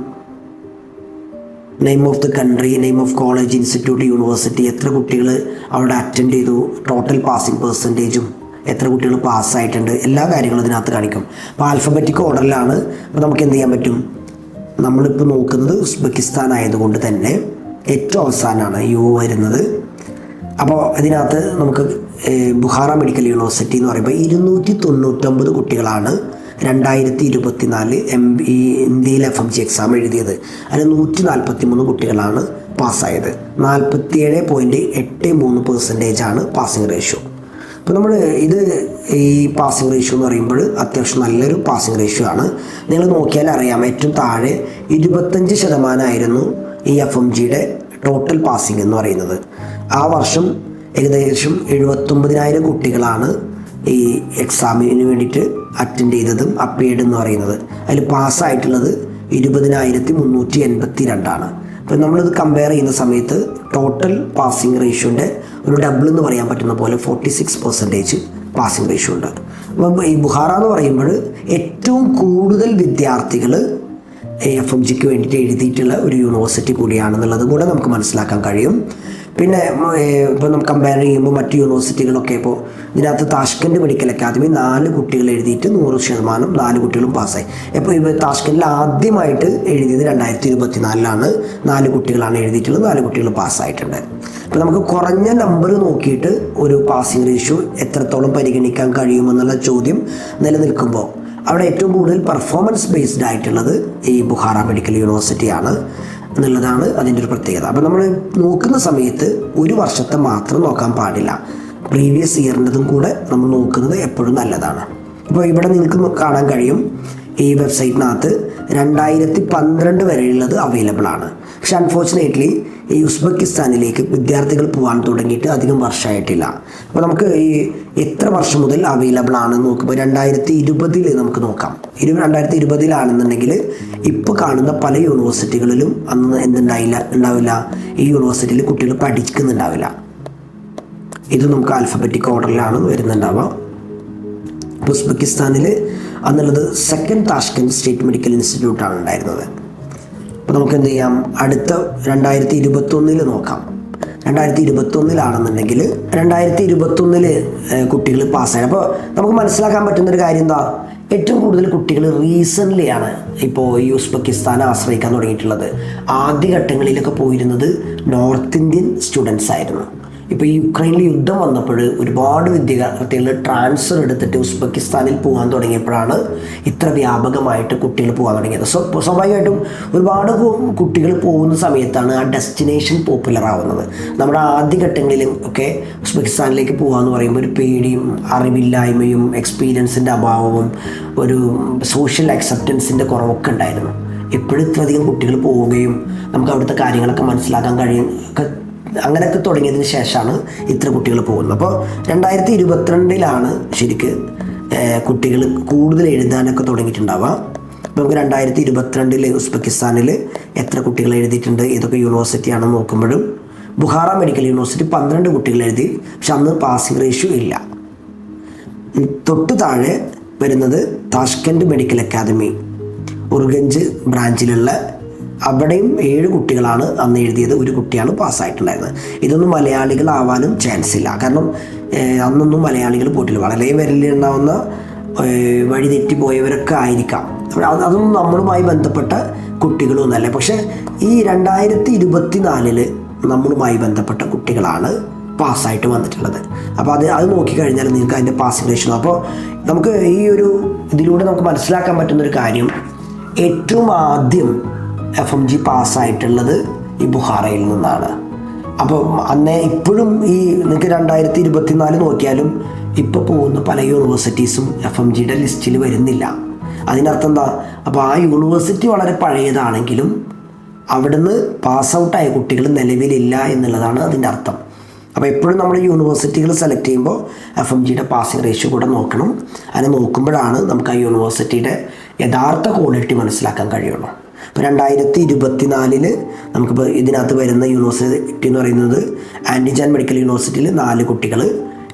Name of the country name of college institute university എത്ര കുട്ടികൾ അവിടെ അറ്റൻഡ് ചെയ്തു ടോട്ടൽ പാസിംഗ് പെർസെന്റേജും എത്ര കുട്ടികൾ പാസ്സായിട്ടുണ്ട് എല്ലാ കാര്യങ്ങളും ഇതിനകത്ത് കാണിക്കും. അപ്പോൾ ആൽഫബറ്റിക് ഓർഡറിലാണ് അപ്പോൾ നമുക്ക് എന്ത് ചെയ്യാൻ പറ്റും? നമ്മളിപ്പോൾ നോക്കുന്നത് ഉസ്ബെക്കിസ്ഥാൻ ആയതുകൊണ്ട് തന്നെ ഏറ്റവും അവസാനമാണ് യു വരുന്നത്. അപ്പോൾ ഇതിനകത്ത് നമുക്ക് ബുഹാറ മെഡിക്കൽ യൂണിവേഴ്സിറ്റി എന്ന് പറയുമ്പോൾ ഇരുന്നൂറ്റി തൊണ്ണൂറ്റൊമ്പത് കുട്ടികളാണ് രണ്ടായിരത്തി ഇരുപത്തിനാല് എം ബി ഇന്ത്യയിൽ എഫ് എം ജി എക്സാം എഴുതിയത്. അതിൽ നൂറ്റി നാൽപ്പത്തി മൂന്ന് കുട്ടികളാണ് പാസ്സായത്. നാൽപ്പത്തിയേഴ് പോയിന്റ് എട്ട് മൂന്ന് പെർസെന്റേജ് ആണ് പാസിംഗ് റേഷ്യോ അപ്പോൾ നമ്മൾ ഇത് ഈ പാസിംഗ് റേഷ്യോ എന്ന് പറയുമ്പോൾ അത്യാവശ്യം നല്ലൊരു പാസിംഗ് റേഷ്യോ ആണ്. നിങ്ങൾ നോക്കിയാൽ അറിയാം ഏറ്റവും താഴെ ഇരുപത്തഞ്ച് ശതമാനമായിരുന്നു ഈ എഫ് എം ജിയുടെ ടോട്ടൽ പാസിംഗ് എന്ന് പറയുന്നത്. ആ വർഷം ഏകദേശം എഴുപത്തൊമ്പതിനായിരം കുട്ടികളാണ് ഈ എക്സാമിന് വേണ്ടിയിട്ട് അറ്റൻഡ് ചെയ്തതും അപ്പേഡ് എന്ന് പറയുന്നത്. അതിൽ പാസ്സായിട്ടുള്ളത് ഇരുപതിനായിരത്തി മുന്നൂറ്റി എൺപത്തി രണ്ടാണ് അപ്പോൾ നമ്മളിത് കമ്പയർ ചെയ്യുന്ന സമയത്ത് ടോട്ടൽ പാസിംഗ് റേഷ്യോന്റെ ഒരു ഡബിൾ എന്ന് പറയാൻ പറ്റുന്ന പോലെ forty six percentage passing ratio ഉണ്ട്. അപ്പം ഈ ബുഹാറ എന്ന് പറയുമ്പോൾ ഏറ്റവും കൂടുതൽ വിദ്യാർത്ഥികൾ എഫ് എം ജിക്ക് വേണ്ടിയിട്ട് എഴുതിയിട്ടുള്ള ഒരു യൂണിവേഴ്സിറ്റി കൂടിയാണെന്നുള്ളത് കൂടെ നമുക്ക് മനസ്സിലാക്കാൻ കഴിയും. പിന്നെ ഇപ്പോൾ നമുക്ക് കമ്പയർ ചെയ്യുമ്പോൾ മറ്റ് യൂണിവേഴ്സിറ്റികളൊക്കെ ഇപ്പോൾ ഇതിനകത്ത് താഷ്കൻഡ് മെഡിക്കൽ അക്കാദമി നാല് കുട്ടികൾ എഴുതിയിട്ട് നൂറ് ശതമാനം നാല് കുട്ടികളും പാസ്സായി. അപ്പോൾ ഇവ താഷ്കൻഡിൽ ആദ്യമായിട്ട് എഴുതിയത് രണ്ടായിരത്തി ഇരുപത്തിനാലിലാണ് നാല് കുട്ടികളാണ് എഴുതിയിട്ടുള്ളത് നാല് കുട്ടികൾ പാസ്സായിട്ടുണ്ട്. അപ്പോൾ നമുക്ക് കുറഞ്ഞ നമ്പർ നോക്കിയിട്ട് ഒരു പാസിംഗ് റേഷ്യോ എത്രത്തോളം പരിഗണിക്കാൻ കഴിയുമെന്നുള്ള ചോദ്യം നിലനിൽക്കുമ്പോൾ അവിടെ ഏറ്റവും കൂടുതൽ പെർഫോമൻസ് ബേസ്ഡ് ആയിട്ടുള്ളത് ഈ ബുഹാറ മെഡിക്കൽ യൂണിവേഴ്സിറ്റിയാണ് എന്നുള്ളതാണ് അതിന്റെ ഒരു പ്രത്യേകത. അപ്പോൾ നമ്മൾ നോക്കുന്ന സമയത്ത് ഒരു വർഷത്തെ മാത്രം നോക്കാൻ പാടില്ല. പ്രീവിയസ് ഇയറിന്റെതും കൂടെ നമ്മൾ നോക്കുന്നത് എപ്പോഴും നല്ലതാണ്. ഇപ്പോൾ ഇവിടെ നിങ്ങൾക്ക് കാണാൻ കഴിയും. ഈ വെബ്സൈറ്റിനകത്ത് രണ്ടായിരത്തി പന്ത്രണ്ട് വരെയുള്ളത് അവൈലബിൾ ആണ്. പക്ഷെ അൺഫോർച്ചുനേറ്റ്ലി ഈ ഉസ്ബെക്കിസ്ഥാനിലേക്ക് വിദ്യാർത്ഥികൾ പോകാൻ തുടങ്ങിയിട്ട് അധികം വർഷമായിട്ടില്ല. അപ്പോൾ നമുക്ക് ഈ എത്ര വർഷം മുതൽ അവൈലബിൾ ആണെന്ന് നോക്കുമ്പോൾ രണ്ടായിരത്തി ഇരുപതിൽ നമുക്ക് നോക്കാം. ഇരു രണ്ടായിരത്തി ഇരുപതിലാണെന്നുണ്ടെങ്കിൽ ഇപ്പോൾ കാണുന്ന പല യൂണിവേഴ്സിറ്റികളിലും അന്ന് എന്തുണ്ടായില്ല ഉണ്ടാവില്ല. ഈ യൂണിവേഴ്സിറ്റിയിൽ കുട്ടികൾ പഠിക്കുന്നുണ്ടാവില്ല. ഇത് നമുക്ക് ആൽഫബറ്റിക് ഓർഡറിലാണ് വരുന്നുണ്ടാവുക. ഇപ്പോൾ ഉസ്ബെക്കിസ്ഥാനിൽ അന്നുള്ളത് സെക്കൻഡ് താഷ്കൻഡ് സ്റ്റേറ്റ് മെഡിക്കൽ ഇൻസ്റ്റിറ്റ്യൂട്ടാണ് ഉണ്ടായിരുന്നത്. അപ്പോൾ നമുക്ക് എന്ത് ചെയ്യാം? അടുത്ത രണ്ടായിരത്തി ഇരുപത്തൊന്നിൽ നോക്കാം. രണ്ടായിരത്തി ഇരുപത്തൊന്നിലാണെന്നുണ്ടെങ്കിൽ രണ്ടായിരത്തി ഇരുപത്തൊന്നിൽ കുട്ടികൾ പാസ്സായി അപ്പോൾ നമുക്ക് മനസ്സിലാക്കാൻ പറ്റുന്ന ഒരു കാര്യം എന്താ? ഏറ്റവും കൂടുതൽ കുട്ടികൾ റീസെന്റ്ലി ആണ് ഇപ്പോൾ ഈ ഉസ്ബെക്കിസ്ഥാനെ ആശ്രയിക്കാൻ തുടങ്ങിയിട്ടുള്ളത്. ആദ്യഘട്ടങ്ങളിലൊക്കെ പോയിരുന്നത് നോർത്ത് ഇന്ത്യൻ സ്റ്റുഡൻസ് ആയിരുന്നു. ഇപ്പോൾ ഈ യുക്രൈനിൽ യുദ്ധം വന്നപ്പോൾ ഒരുപാട് വിദ്യാർത്ഥികൾ ട്രാൻസ്ഫർ എടുത്തിട്ട് ഉസ്ബെക്കിസ്ഥാനിൽ പോകാൻ തുടങ്ങിയപ്പോഴാണ് ഇത്ര വ്യാപകമായിട്ട് കുട്ടികൾ പോകാൻ തുടങ്ങിയത്. സോ സ്വാഭാവികമായിട്ടും ഒരുപാട് കുട്ടികൾ പോകുന്ന സമയത്താണ് ആ ഡെസ്റ്റിനേഷൻ പോപ്പുലർ ആവുന്നത്. നമ്മുടെ ആദ്യഘട്ടങ്ങളിലും ഒക്കെ ഉസ്ബെക്കിസ്ഥാനിലേക്ക് പോകാമെന്ന് പറയുമ്പോൾ ഒരു പേടിയും അറിവില്ലായ്മയും എക്സ്പീരിയൻസിന്റെ അഭാവവും ഒരു സോഷ്യൽ അക്സെപ്റ്റൻസിന്റെ കുറവൊക്കെ ഉണ്ടായിരുന്നു. എപ്പോഴും ഇത്രയധികം കുട്ടികൾ പോവുകയും നമുക്ക് അവിടുത്തെ കാര്യങ്ങളൊക്കെ മനസ്സിലാക്കാൻ കഴിയും അങ്ങനെയൊക്കെ തുടങ്ങിയതിന് ശേഷമാണ് ഇത്ര കുട്ടികൾ പോകുന്നത്. അപ്പോൾ രണ്ടായിരത്തി ഇരുപത്തിരണ്ടിലാണ് ശരിക്ക് കുട്ടികൾ കൂടുതൽ എഴുതാനൊക്കെ തുടങ്ങിയിട്ടുണ്ടാവുക. അപ്പോൾ നമുക്ക് രണ്ടായിരത്തി ഇരുപത്തിരണ്ടിൽ ഉസ്ബെക്കിസ്ഥാനിൽ എത്ര കുട്ടികൾ എഴുതിയിട്ടുണ്ട് ഏതൊക്കെ യൂണിവേഴ്സിറ്റിയാണെന്ന് നോക്കുമ്പോഴും. ബുഹാറ മെഡിക്കൽ യൂണിവേഴ്സിറ്റി പന്ത്രണ്ട് കുട്ടികൾ എഴുതി പക്ഷെ അന്ന് പാസിംഗ് റേഷ്യോ ഇല്ല. തൊട്ട് താഴെ വരുന്നത് താഷ്കൻഡ് മെഡിക്കൽ അക്കാദമി ഉർഗഞ്ച് ബ്രാഞ്ചിലുള്ള അവിടെയും ഏഴ് കുട്ടികളാണ് അന്ന് എഴുതിയത്. ഒരു കുട്ടിയാണ് പാസ്സായിട്ടുണ്ടായിരുന്നത് ഇതൊന്നും മലയാളികളാവാനും ചാൻസ് ഇല്ല. കാരണം അന്നൊന്നും മലയാളികൾ പോയിട്ടില്ല. വളരെ വിരലിലുണ്ടാവുന്ന വഴി തെറ്റിപ്പോയവരൊക്കെ ആയിരിക്കാം. അതൊന്നും നമ്മളുമായി ബന്ധപ്പെട്ട കുട്ടികളൊന്നല്ല പക്ഷേ ഈ രണ്ടായിരത്തി ഇരുപത്തി നാലിൽ നമ്മളുമായി ബന്ധപ്പെട്ട കുട്ടികളാണ് പാസ്സായിട്ട് വന്നിട്ടുള്ളത്. അപ്പോൾ അത് അത് നോക്കിക്കഴിഞ്ഞാൽ നിങ്ങൾക്ക് അതിന്റെ പാസിംഗ് റേഷ്യോ അപ്പോൾ നമുക്ക് ഈ ഒരു ഇതിലൂടെ നമുക്ക് മനസ്സിലാക്കാൻ പറ്റുന്ന ഒരു കാര്യം ഏറ്റവും ആദ്യം എഫ് എം ജി പാസ്സായിട്ടുള്ളത് ഈ ബുഹാറയിൽ നിന്നാണ്. അപ്പോൾ അന്നേ ഇപ്പോഴും ഈ നിങ്ങൾക്ക് രണ്ടായിരത്തി ഇരുപത്തിനാല് നോക്കിയാലും ഇപ്പോൾ പോകുന്ന പല യൂണിവേഴ്സിറ്റീസും എഫ് എം ജിയുടെ ലിസ്റ്റിൽ വരുന്നില്ല. അതിനർത്ഥം എന്താ? അപ്പോൾ ആ യൂണിവേഴ്സിറ്റി വളരെ പഴയതാണെങ്കിലും അവിടുന്ന് പാസ് ഔട്ടായ കുട്ടികൾ നിലവിലില്ല എന്നുള്ളതാണ് അതിന്റെ അർത്ഥം. അപ്പോൾ എപ്പോഴും നമ്മൾ യൂണിവേഴ്സിറ്റികൾ സെലക്ട് ചെയ്യുമ്പോൾ എഫ് എം ജിയുടെ പാസിംഗ് റേഷ്യോ കൂടെ നോക്കണം. അതിനെ നോക്കുമ്പോഴാണ് നമുക്ക് ആ യൂണിവേഴ്സിറ്റിയുടെ യഥാർത്ഥ ക്വാളിറ്റി മനസ്സിലാക്കാൻ കഴിയുള്ളൂ. ഇപ്പോൾ രണ്ടായിരത്തി ഇരുപത്തിനാലിൽ നമുക്കിപ്പോൾ ഇതിനകത്ത് വരുന്ന യൂണിവേഴ്സിറ്റി എന്ന് പറയുന്നത് ആന്റിജാൻ മെഡിക്കൽ യൂണിവേഴ്സിറ്റിയിൽ നാല് കുട്ടികൾ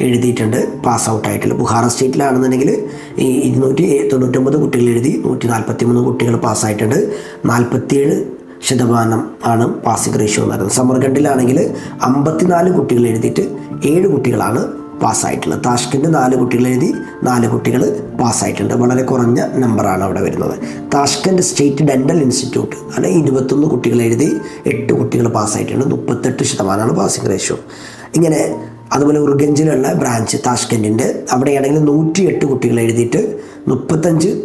എഴുതിയിട്ടുണ്ട്. പാസ് ഔട്ട് ആയിട്ടുള്ള. ബുഹാറ സ്റ്റേറ്റിലാണെന്നുണ്ടെങ്കിൽ ഈ ഇരുന്നൂറ്റി തൊണ്ണൂറ്റൊമ്പത് കുട്ടികൾ എഴുതി നൂറ്റി നാൽപ്പത്തി മൂന്ന് കുട്ടികൾ പാസ്സായിട്ടുണ്ട് നാൽപ്പത്തിയേഴ് ശതമാനം ആണ് പാസിംഗ് റേഷ്യോ എന്ന് പറയുന്നത്. സമർഖണ്ഡിലാണെങ്കിൽ അമ്പത്തിനാല് കുട്ടികൾ എഴുതിയിട്ട് ഏഴ് കുട്ടികളാണ് പാസ്സായിട്ടുള്ളത് താഷ്കൻഡ് നാല് കുട്ടികൾ എഴുതി നാല് കുട്ടികൾ പാസ്സായിട്ടുണ്ട്. വളരെ കുറഞ്ഞ നമ്പറാണ് അവിടെ വരുന്നത്. താഷ്കൻഡ് സ്റ്റേറ്റ് ഡെന്റൽ ഇൻസ്റ്റിറ്റ്യൂട്ട് അല്ലെങ്കിൽ ഇരുപത്തൊന്ന് കുട്ടികൾ എഴുതി എട്ട് കുട്ടികൾ പാസ്സായിട്ടുണ്ട്. മുപ്പത്തെട്ട് ശതമാനമാണ് പാസിംഗ് റേഷ്യോ. ഇങ്ങനെ അതുപോലെ ഉർഗഞ്ചിലുള്ള ബ്രാഞ്ച് താഷ്കൻഡിന്റെ അവിടെയാണെങ്കിൽ നൂറ്റി എട്ട് കുട്ടികൾ എഴുതിയിട്ട് മുപ്പത്തഞ്ച്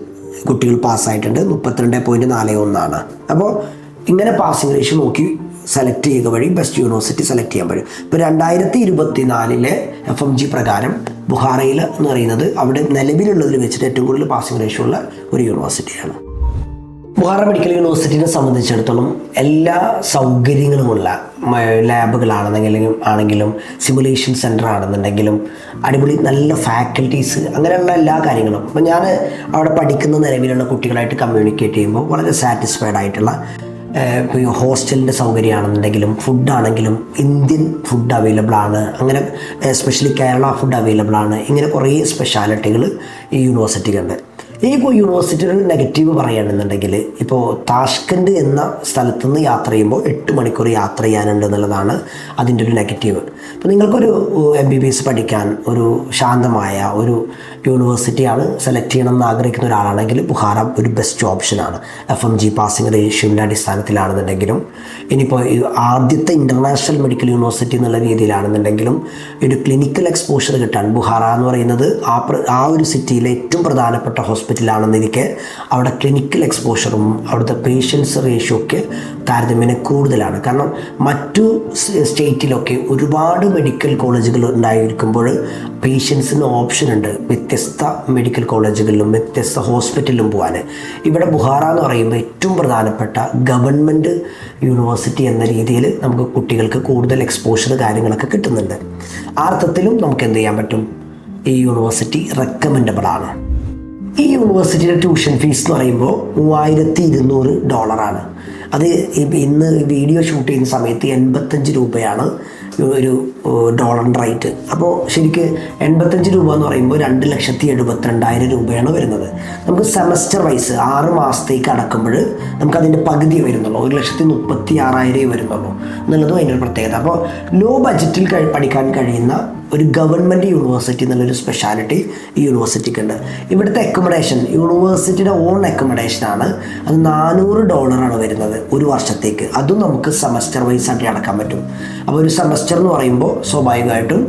കുട്ടികൾ പാസ്സായിട്ടുണ്ട്. മുപ്പത്തിരണ്ട് പോയിന്റ് നാല് ഒന്നാണ്. അപ്പോൾ ഇങ്ങനെ പാസിംഗ് റേഷ്യോ നോക്കി സെലക്ട് ചെയ്യുക വഴി ബെസ്റ്റ് യൂണിവേഴ്സിറ്റി സെലക്ട് ചെയ്യാൻ പറ്റും. ഇപ്പോൾ രണ്ടായിരത്തി ഇരുപത്തി നാലിലെ എഫ് എം ജി പ്രകാരം ബുഹാറയിൽ എന്ന് പറയുന്നത് അവിടെ നിലവിലുള്ളതിൽ വെച്ചിട്ട് ഏറ്റവും കൂടുതൽ പാസിംഗ് റേഷ്യോ ഉള്ള ഒരു യൂണിവേഴ്സിറ്റിയാണ് ബുഹാറ മെഡിക്കൽ യൂണിവേഴ്സിറ്റിനെ സംബന്ധിച്ചിടത്തോളം എല്ലാ സൗകര്യങ്ങളുമുള്ള ലാബുകളാണെന്നെങ്കിലും ആണെങ്കിലും സിമുലേഷൻ സെന്റർ ആണെന്നുണ്ടെങ്കിലും അടിപൊളി നല്ല ഫാക്കൽറ്റീസ് അങ്ങനെയുള്ള എല്ലാ കാര്യങ്ങളും. അപ്പോൾ ഞാൻ അവിടെ പഠിക്കുന്ന നിലവിലുള്ള കുട്ടികളായിട്ട് കമ്മ്യൂണിക്കേറ്റ് ചെയ്യുമ്പോൾ വളരെ സാറ്റിസ്ഫൈഡ് ആയിട്ടുള്ള ഹോസ്റ്റലിന്റെ സൗകര്യമാണെന്നുണ്ടെങ്കിലും ഫുഡാണെങ്കിലും ഇന്ത്യൻ ഫുഡ് അവൈലബിൾ ആണ് അങ്ങനെ എസ്പെഷ്യലി കേരള ഫുഡ് അവൈലബിൾ ആണ് ഇങ്ങനെ കുറേ സ്പെഷ്യാലിറ്റികൾ ഈ യൂണിവേഴ്സിറ്റിക്കുണ്ട് ഇപ്പോൾ യൂണിവേഴ്സിറ്റിയിൽ നെഗറ്റീവ് പറയുകയാണെന്നുണ്ടെങ്കിൽ ഇപ്പോൾ താഷ്കൻഡ് എന്ന സ്ഥലത്ത് നിന്ന് യാത്ര ചെയ്യുമ്പോൾ എട്ട് മണിക്കൂർ യാത്ര ചെയ്യാനുണ്ട് എന്നുള്ളതാണ് അതിന്റെ ഒരു നെഗറ്റീവ് അപ്പോൾ നിങ്ങൾക്കൊരു എം ബി ബി എസ് പഠിക്കാൻ ഒരു ശാന്തമായ ഒരു യൂണിവേഴ്സിറ്റിയാണ് സെലക്ട് ചെയ്യണം എന്ന് ആഗ്രഹിക്കുന്ന ഒരാളാണെങ്കിൽ ബുഹാറ ഒരു ബെസ്റ്റ് ഓപ്ഷനാണ് എഫ് എം ജി പാസിംഗ് റേഷ്യോന്റെ അടിസ്ഥാനത്തിലാണെന്നുണ്ടെങ്കിലും ഇനിയിപ്പോൾ ആദ്യത്തെ ഇന്റർനാഷണൽ മെഡിക്കൽ യൂണിവേഴ്സിറ്റി എന്നുള്ള രീതിയിലാണെന്നുണ്ടെങ്കിലും ഒരു ക്ലിനിക്കൽ എക്സ്പോഷർ കിട്ടാൻ ബുഹാറ എന്ന് പറയുന്നത് ആ ആ ഒരു സിറ്റിയിലെ ഏറ്റവും പ്രധാനപ്പെട്ട ഹോസ്പിറ്റലാണെന്നിരിക്കെ അവിടെ ക്ലിനിക്കൽ എക്സ്പോഷറും അവിടുത്തെ പേഷ്യൻസ് റേഷ്യോ ഒക്കെ താരതമ്യേന കൂടുതലാണ്. കാരണം മറ്റു സ്റ്റേറ്റിലൊക്കെ ഒരുപാട് മെഡിക്കൽ കോളേജുകൾ ഉണ്ടായിരിക്കുമ്പോൾ പേഷ്യൻസിന് ഓപ്ഷൻ ഉണ്ട് വ്യത്യസ്ത മെഡിക്കൽ കോളേജുകളിലും വ്യത്യസ്ത ഹോസ്പിറ്റലിലും പോകാൻ ഇവിടെ ബുഹാറ എന്ന് പറയുമ്പോൾ ഏറ്റവും പ്രധാനപ്പെട്ട ഗവൺമെന്റ് യൂണിവേഴ്സിറ്റി എന്ന രീതിയിൽ നമുക്ക് കുട്ടികൾക്ക് കൂടുതൽ എക്സ്പോഷർ കാര്യങ്ങളൊക്കെ കിട്ടുന്നുണ്ട്. ആ അർത്ഥത്തിലും നമുക്ക് എന്ത് ചെയ്യാൻ പറ്റും? ഈ യൂണിവേഴ്സിറ്റി റെക്കമെൻഡബിൾ ആണ്. ഈ യൂണിവേഴ്സിറ്റിയുടെ ട്യൂഷൻ ഫീസ് എന്ന് പറയുമ്പോൾ മൂവായിരത്തി ഇരുന്നൂറ് ഡോളറാണ്. അത് ഇന്ന് വീഡിയോ ഷൂട്ട് ചെയ്യുന്ന സമയത്ത് എൺപത്തഞ്ച് രൂപയാണ് ഒരു ഡോളർ റേറ്റ് അപ്പോൾ ശരിക്ക് എൺപത്തഞ്ച് രൂപ എന്ന് പറയുമ്പോൾ രണ്ട് ലക്ഷത്തി എഴുപത്തിരണ്ടായിരം രൂപയാണ് വരുന്നത്. നമുക്ക് സെമസ്റ്റർ വൈസ് ആറ് മാസത്തേക്ക് അടക്കുമ്പോൾ നമുക്കതിന്റെ പകുതി വരുന്നുള്ളൂ. ഒരു ലക്ഷത്തി മുപ്പത്തി ആറായിരമേ വരുന്നുള്ളൂ. എന്നുള്ളതും അതിന്റെ ഒരു പ്രത്യേകത. അപ്പോൾ ലോ ബഡ്ജറ്റിൽ കഴി- പഠിക്കാൻ കഴിയുന്ന ഒരു ഗവൺമെന്റ് യൂണിവേഴ്സിറ്റി എന്നുള്ളൊരു സ്പെഷ്യാലിറ്റി ഈ യൂണിവേഴ്സിറ്റിക്കുണ്ട് ഇവിടുത്തെ അക്കോമഡേഷൻ യൂണിവേഴ്സിറ്റിയുടെ ഓൺ അക്കോമഡേഷനാണ് അത് നാനൂറ് ഡോളറാണ് വരുന്നത് ഒരു വർഷത്തേക്ക്. അതും നമുക്ക് സെമസ്റ്റർ വൈസ് ആയിട്ട് അടക്കാൻ പറ്റും. അപ്പോൾ ഒരു സെമസ്റ്റർ എന്ന് പറയുമ്പോൾ സ്വാഭാവികമായിട്ടും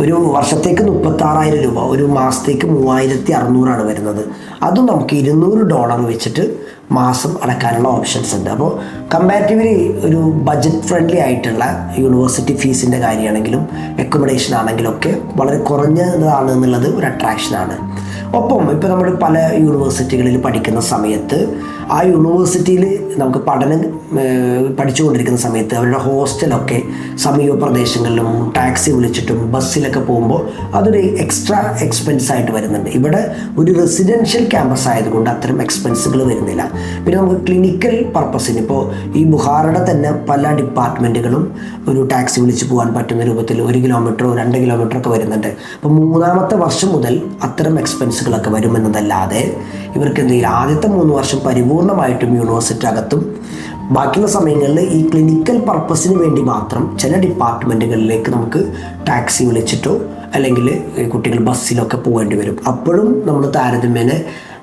ഒരു വർഷത്തേക്ക് മുപ്പത്താറായിരം രൂപ ഒരു മാസത്തേക്ക് മൂവായിരത്തി അറുന്നൂറാണ് വരുന്നത്. അതും നമുക്ക് ഇരുന്നൂറ് ഡോളർ വെച്ചിട്ട് മാസം അടക്കാനുള്ള ഓപ്ഷൻസ് ഉണ്ട്. അപ്പോൾ കമ്പാരിറ്റീവ്ലി ഒരു ബഡ്ജറ്റ് ഫ്രണ്ട്ലി ആയിട്ടുള്ള യൂണിവേഴ്സിറ്റി ഫീസിന്റെ കാര്യമാണെങ്കിലും അക്കോമഡേഷൻ ആണെങ്കിലും ഒക്കെ വളരെ കുറഞ്ഞതാണ് എന്നുള്ളത് ഒരു അട്രാക്ഷനാണ് ഒപ്പം ഇപ്പോൾ നമ്മൾ പല യൂണിവേഴ്സിറ്റികളിൽ പഠിക്കുന്ന സമയത്ത് ആ യൂണിവേഴ്സിറ്റിയിൽ നമുക്ക് പഠനം പഠിച്ചുകൊണ്ടിരിക്കുന്ന സമയത്ത് അവരുടെ ഹോസ്റ്റലൊക്കെ സമീപ പ്രദേശങ്ങളിലും ടാക്സി വിളിച്ചിട്ടും ബസ്സിലൊക്കെ പോകുമ്പോൾ അതൊരു എക്സ്ട്രാ എക്സ്പെൻസ് ആയിട്ട് വരുന്നുണ്ട്. ഇവിടെ ഒരു റെസിഡൻഷ്യൽ ക്യാമ്പസ് ആയതുകൊണ്ട് അത്തരം എക്സ്പെൻസുകൾ വരുന്നില്ല. പിന്നെ നമുക്ക് ക്ലിനിക്കൽ പർപ്പസിന് ഇപ്പോൾ ഈ ബുഹാറുടെ തന്നെ പല ഡിപ്പാർട്ട്മെന്റുകളും ഒരു ടാക്സി വിളിച്ച് പോകാൻ പറ്റുന്ന രൂപത്തിൽ ഒരു കിലോമീറ്ററോ രണ്ട് കിലോമീറ്ററോ ഒക്കെ വരുന്നുണ്ട്. അപ്പോൾ മൂന്നാമത്തെ വർഷം മുതൽ അത്തരം എക്സ്പെൻസുകളൊക്കെ വരുമെന്നതല്ലാതെ ഇവർക്ക് എന്ത് ചെയ്യില്ല ആദ്യത്തെ മൂന്ന് വർഷം പരിപൂർണമായിട്ടും യൂണിവേഴ്സിറ്റി അകത്തും ബാക്കിയുള്ള സമയങ്ങളിൽ ഈ ക്ലിനിക്കൽ പർപ്പസിന് വേണ്ടി മാത്രം ചില ഡിപ്പാർട്ട്മെന്റുകളിലേക്ക് നമുക്ക് ടാക്സി വിളിച്ചിട്ടോ അല്ലെങ്കിൽ കുട്ടികൾ ബസ്സിലൊക്കെ പോകേണ്ടി വരും. അപ്പോഴും നമ്മൾ താരതമ്യേന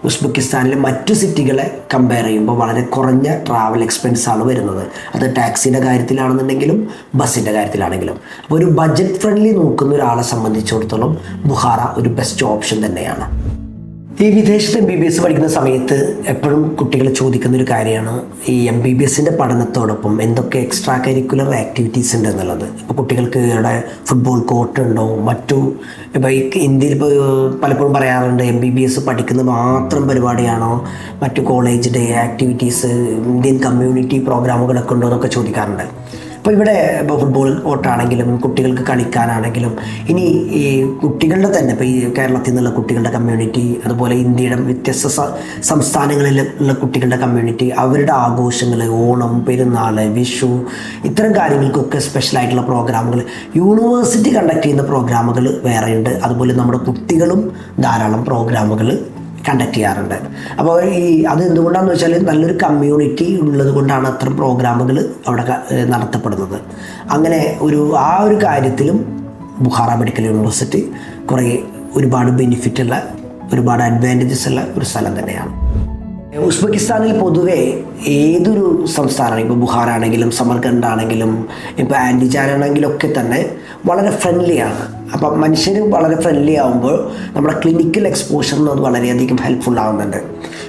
ഉസ്ബെക്കിസ്ഥാനിലെ മറ്റു സിറ്റികളെ കമ്പയർ ചെയ്യുമ്പോൾ വളരെ കുറഞ്ഞ ട്രാവൽ എക്സ്പെൻസ് ആണ് വരുന്നത്. അത് ടാക്സിന്റെ കാര്യത്തിലാണെന്നുണ്ടെങ്കിലും ബസ്സിന്റെ കാര്യത്തിലാണെങ്കിലും. അപ്പോൾ ഒരു ബഡ്ജറ്റ് ഫ്രണ്ട്ലി നോക്കുന്ന ഒരാളെ സംബന്ധിച്ചിടത്തോളം ബുഹാറ ഒരു ബെസ്റ്റ് ഓപ്ഷൻ തന്നെയാണ്. ഈ വിദേശത്ത് എം ബി ബി എസ് പഠിക്കുന്ന സമയത്ത് എപ്പോഴും കുട്ടികൾ ചോദിക്കുന്ന ഒരു കാര്യമാണ് ഈ എം ബി ബി എസിന്റെ പഠനത്തോടൊപ്പം എന്തൊക്കെ എക്സ്ട്രാ കരിക്കുലർ ആക്ടിവിറ്റീസ് ഉണ്ട് എന്നുള്ളത്. ഇപ്പോൾ കുട്ടികൾക്ക് ഇവിടെ ഫുട്ബോൾ കോർട്ട് ഉണ്ടോ? മറ്റു ഇപ്പോൾ ഇന്ത്യയിൽ പലപ്പോഴും പറയാറുണ്ട് എം ബി ബി എസ് പഠിക്കുന്ന മാത്രം പരിപാടിയാണോ? മറ്റു college day activities Indian community പ്രോഗ്രാമുകളൊക്കെ ഉണ്ടോ എന്നൊക്കെ ചോദിക്കാറുണ്ട്. അപ്പോൾ ഇവിടെ ഫുട്ബോൾ ഓട്ടാണെങ്കിലും കുട്ടികൾക്ക് കളിക്കാനാണെങ്കിലും ഇനി ഈ കുട്ടികളുടെ തന്നെ ഇപ്പോൾ ഈ കേരളത്തിൽ നിന്നുള്ള കുട്ടികളുടെ കമ്മ്യൂണിറ്റി അതുപോലെ ഇന്ത്യയുടെ വ്യത്യസ്ത സ- സംസ്ഥാനങ്ങളിലുള്ള കുട്ടികളുടെ കമ്മ്യൂണിറ്റി അവരുടെ ആഘോഷങ്ങൾ ഓണം പെരുന്നാൾ വിഷു ഇത്തരം കാര്യങ്ങൾക്കൊക്കെ സ്പെഷ്യലായിട്ടുള്ള പ്രോഗ്രാമുകൾ യൂണിവേഴ്സിറ്റി കണ്ടക്ട് ചെയ്യുന്ന പ്രോഗ്രാമുകൾ വേറെയുണ്ട്. അതുപോലെ നമ്മുടെ കുട്ടികളും ധാരാളം പ്രോഗ്രാമുകൾ കണ്ടക്ട് ചെയ്യാറുണ്ട്. അപ്പോൾ ഈ അത് എന്തുകൊണ്ടാണെന്ന് വെച്ചാൽ നല്ലൊരു കമ്മ്യൂണിറ്റി ഉള്ളത് കൊണ്ടാണ് അത്തരം പ്രോഗ്രാമുകൾ അവിടെ നടത്തപ്പെടുന്നത്. അങ്ങനെ ഒരു ആ ഒരു കാര്യത്തിലും ബുഹാറ മെഡിക്കൽ യൂണിവേഴ്സിറ്റി കുറേ ഒരുപാട് ബെനിഫിറ്റ് ഉള്ള ഒരുപാട് അഡ്വാന്റേജസ് ഉള്ള ഒരു സ്ഥലം തന്നെയാണ്. ഉസ്ബെക്കിസ്ഥാനിൽ പൊതുവേ ഏതൊരു സംസ്ഥാനമാണ് ഇപ്പോൾ ബുഹാർ ആണെങ്കിലും സമർഖണ്ഡ് ആണെങ്കിലും ഇപ്പോൾ ആൻഡിജാൻ ആണെങ്കിലും ഒക്കെ തന്നെ വളരെ ഫ്രണ്ട്ലിയാണ് അപ്പം മനുഷ്യർ വളരെ ഫ്രണ്ട്ലി ആകുമ്പോൾ നമ്മുടെ ക്ലിനിക്കൽ എക്സ്പോഷറിന് അത് വളരെയധികം ഹെൽപ്ഫുൾ ആവുന്നുണ്ട്.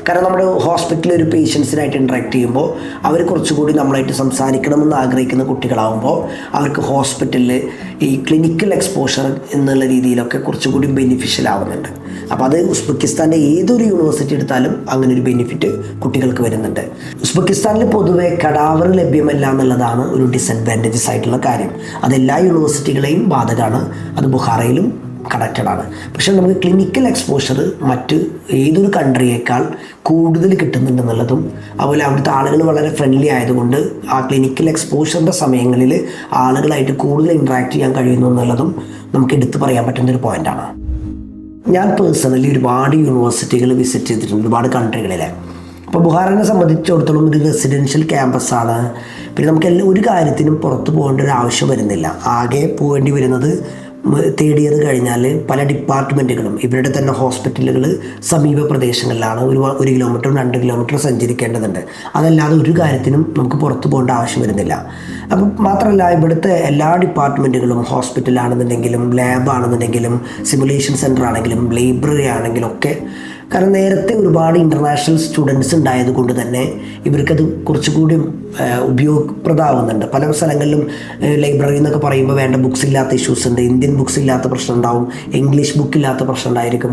കാരണം നമ്മൾ ഹോസ്പിറ്റലിൽ ഒരു പേഷ്യൻസിനായിട്ട് ഇൻട്രാക്ട് ചെയ്യുമ്പോൾ അവർ കുറച്ചുകൂടി നമ്മളായിട്ട് സംസാരിക്കണമെന്ന് ആഗ്രഹിക്കുന്ന കുട്ടികളാവുമ്പോൾ അവർക്ക് ഹോസ്പിറ്റലിൽ ഈ ക്ലിനിക്കൽ എക്സ്പോഷർ എന്നുള്ള രീതിയിലൊക്കെ കുറച്ചുകൂടി ബെനിഫിഷ്യൽ ആവുന്നുണ്ട്. അപ്പോൾ അത് ഉസ്ബെക്കിസ്ഥാന്റെ ഏതൊരു യൂണിവേഴ്സിറ്റി എടുത്താലും അങ്ങനെ ഒരു ബെനിഫിറ്റ് കുട്ടികൾക്ക് വരുന്നുണ്ട്. ഉസ്ബെക്കിസ്ഥാനിൽ പൊതുവേ കടാവർ ലഭ്യമല്ല എന്നുള്ളതാണ് ഒരു ഡിസഡ്വാന്റേജസ് ആയിട്ടുള്ള കാര്യം. അത് എല്ലാ യൂണിവേഴ്സിറ്റികളെയും ബാധകമാണ്. അത് ബുഹാറയിലും കണക്റ്റഡ് ആണ്. പക്ഷെ നമുക്ക് ക്ലിനിക്കൽ എക്സ്പോഷർ മറ്റ് ഏതൊരു കൺട്രിയേക്കാൾ കൂടുതൽ കിട്ടുന്നുണ്ടെന്നുള്ളതും അതുപോലെ അവിടുത്തെ ആളുകൾ വളരെ ഫ്രണ്ട്ലി ആയതുകൊണ്ട് ആ ക്ലിനിക്കൽ എക്സ്പോഷറിന്റെ സമയങ്ങളിൽ ആളുകളായിട്ട് കൂടുതൽ ഇൻട്രാക്ട് ചെയ്യാൻ കഴിയുന്നു എന്നുള്ളതും നമുക്ക് എടുത്തു പറയാൻ പറ്റുന്ന ഒരു പോയിന്റാണ് ഞാൻ പേഴ്സണലി ഒരുപാട് യൂണിവേഴ്സിറ്റികൾ വിസിറ്റ് ചെയ്തിട്ടുണ്ട് ഒരുപാട് കൺട്രികളിലെ അപ്പോൾ ബുഹാറിനെ സംബന്ധിച്ചിടത്തോളം ഒരു റെസിഡൻഷ്യൽ ക്യാമ്പസാണ് പിന്നെ നമുക്ക് എല്ലാ ഒരു കാര്യത്തിനും പുറത്ത് പോകേണ്ട ഒരു ആവശ്യം വരുന്നില്ല. ആകെ പോകേണ്ടി വരുന്നത് ഇയർ കഴിഞ്ഞാൽ പല ഡിപ്പാർട്ട്മെന്റുകളും ഇവരുടെ തന്നെ ഹോസ്പിറ്റലുകൾ സമീപ പ്രദേശങ്ങളിലാണ് ഒരു ഒരു കിലോമീറ്റർ രണ്ട് കിലോമീറ്റർ സഞ്ചരിക്കേണ്ടതുണ്ട്. അതല്ലാതെ ഒരു കാര്യത്തിനും നമുക്ക് പുറത്തു പോകേണ്ട ആവശ്യം വരുന്നില്ല. അപ്പം മാത്രമല്ല ഇവിടുത്തെ എല്ലാ ഡിപ്പാർട്ട്മെന്റുകളും ഹോസ്പിറ്റലാണെന്നുണ്ടെങ്കിലും ലാബാണെന്നുണ്ടെങ്കിലും സിമുലേഷൻ സെന്റർ ആണെങ്കിലും ലൈബ്രറി ആണെങ്കിലും ഒക്കെ കാരണം നേരത്തെ ഒരുപാട് ഇന്റർനാഷണൽ സ്റ്റുഡൻസ് ഉണ്ടായത് കൊണ്ട് തന്നെ ഇവർക്കത് കുറച്ചുകൂടി ഉപയോഗപ്രദമാകുന്നുണ്ട് പല സ്ഥലങ്ങളിലും ലൈബ്രറി എന്നൊക്കെ പറയുമ്പോൾ വേണ്ട ബുക്സ് ഇല്ലാത്ത ഇഷ്യൂസ് ഉണ്ട്. ഇന്ത്യൻ ബുക്സ് ഇല്ലാത്ത പ്രശ്നം ഉണ്ടാവും. ഇംഗ്ലീഷ് ബുക്ക് ഇല്ലാത്ത പ്രശ്നം ഉണ്ടായിരിക്കും.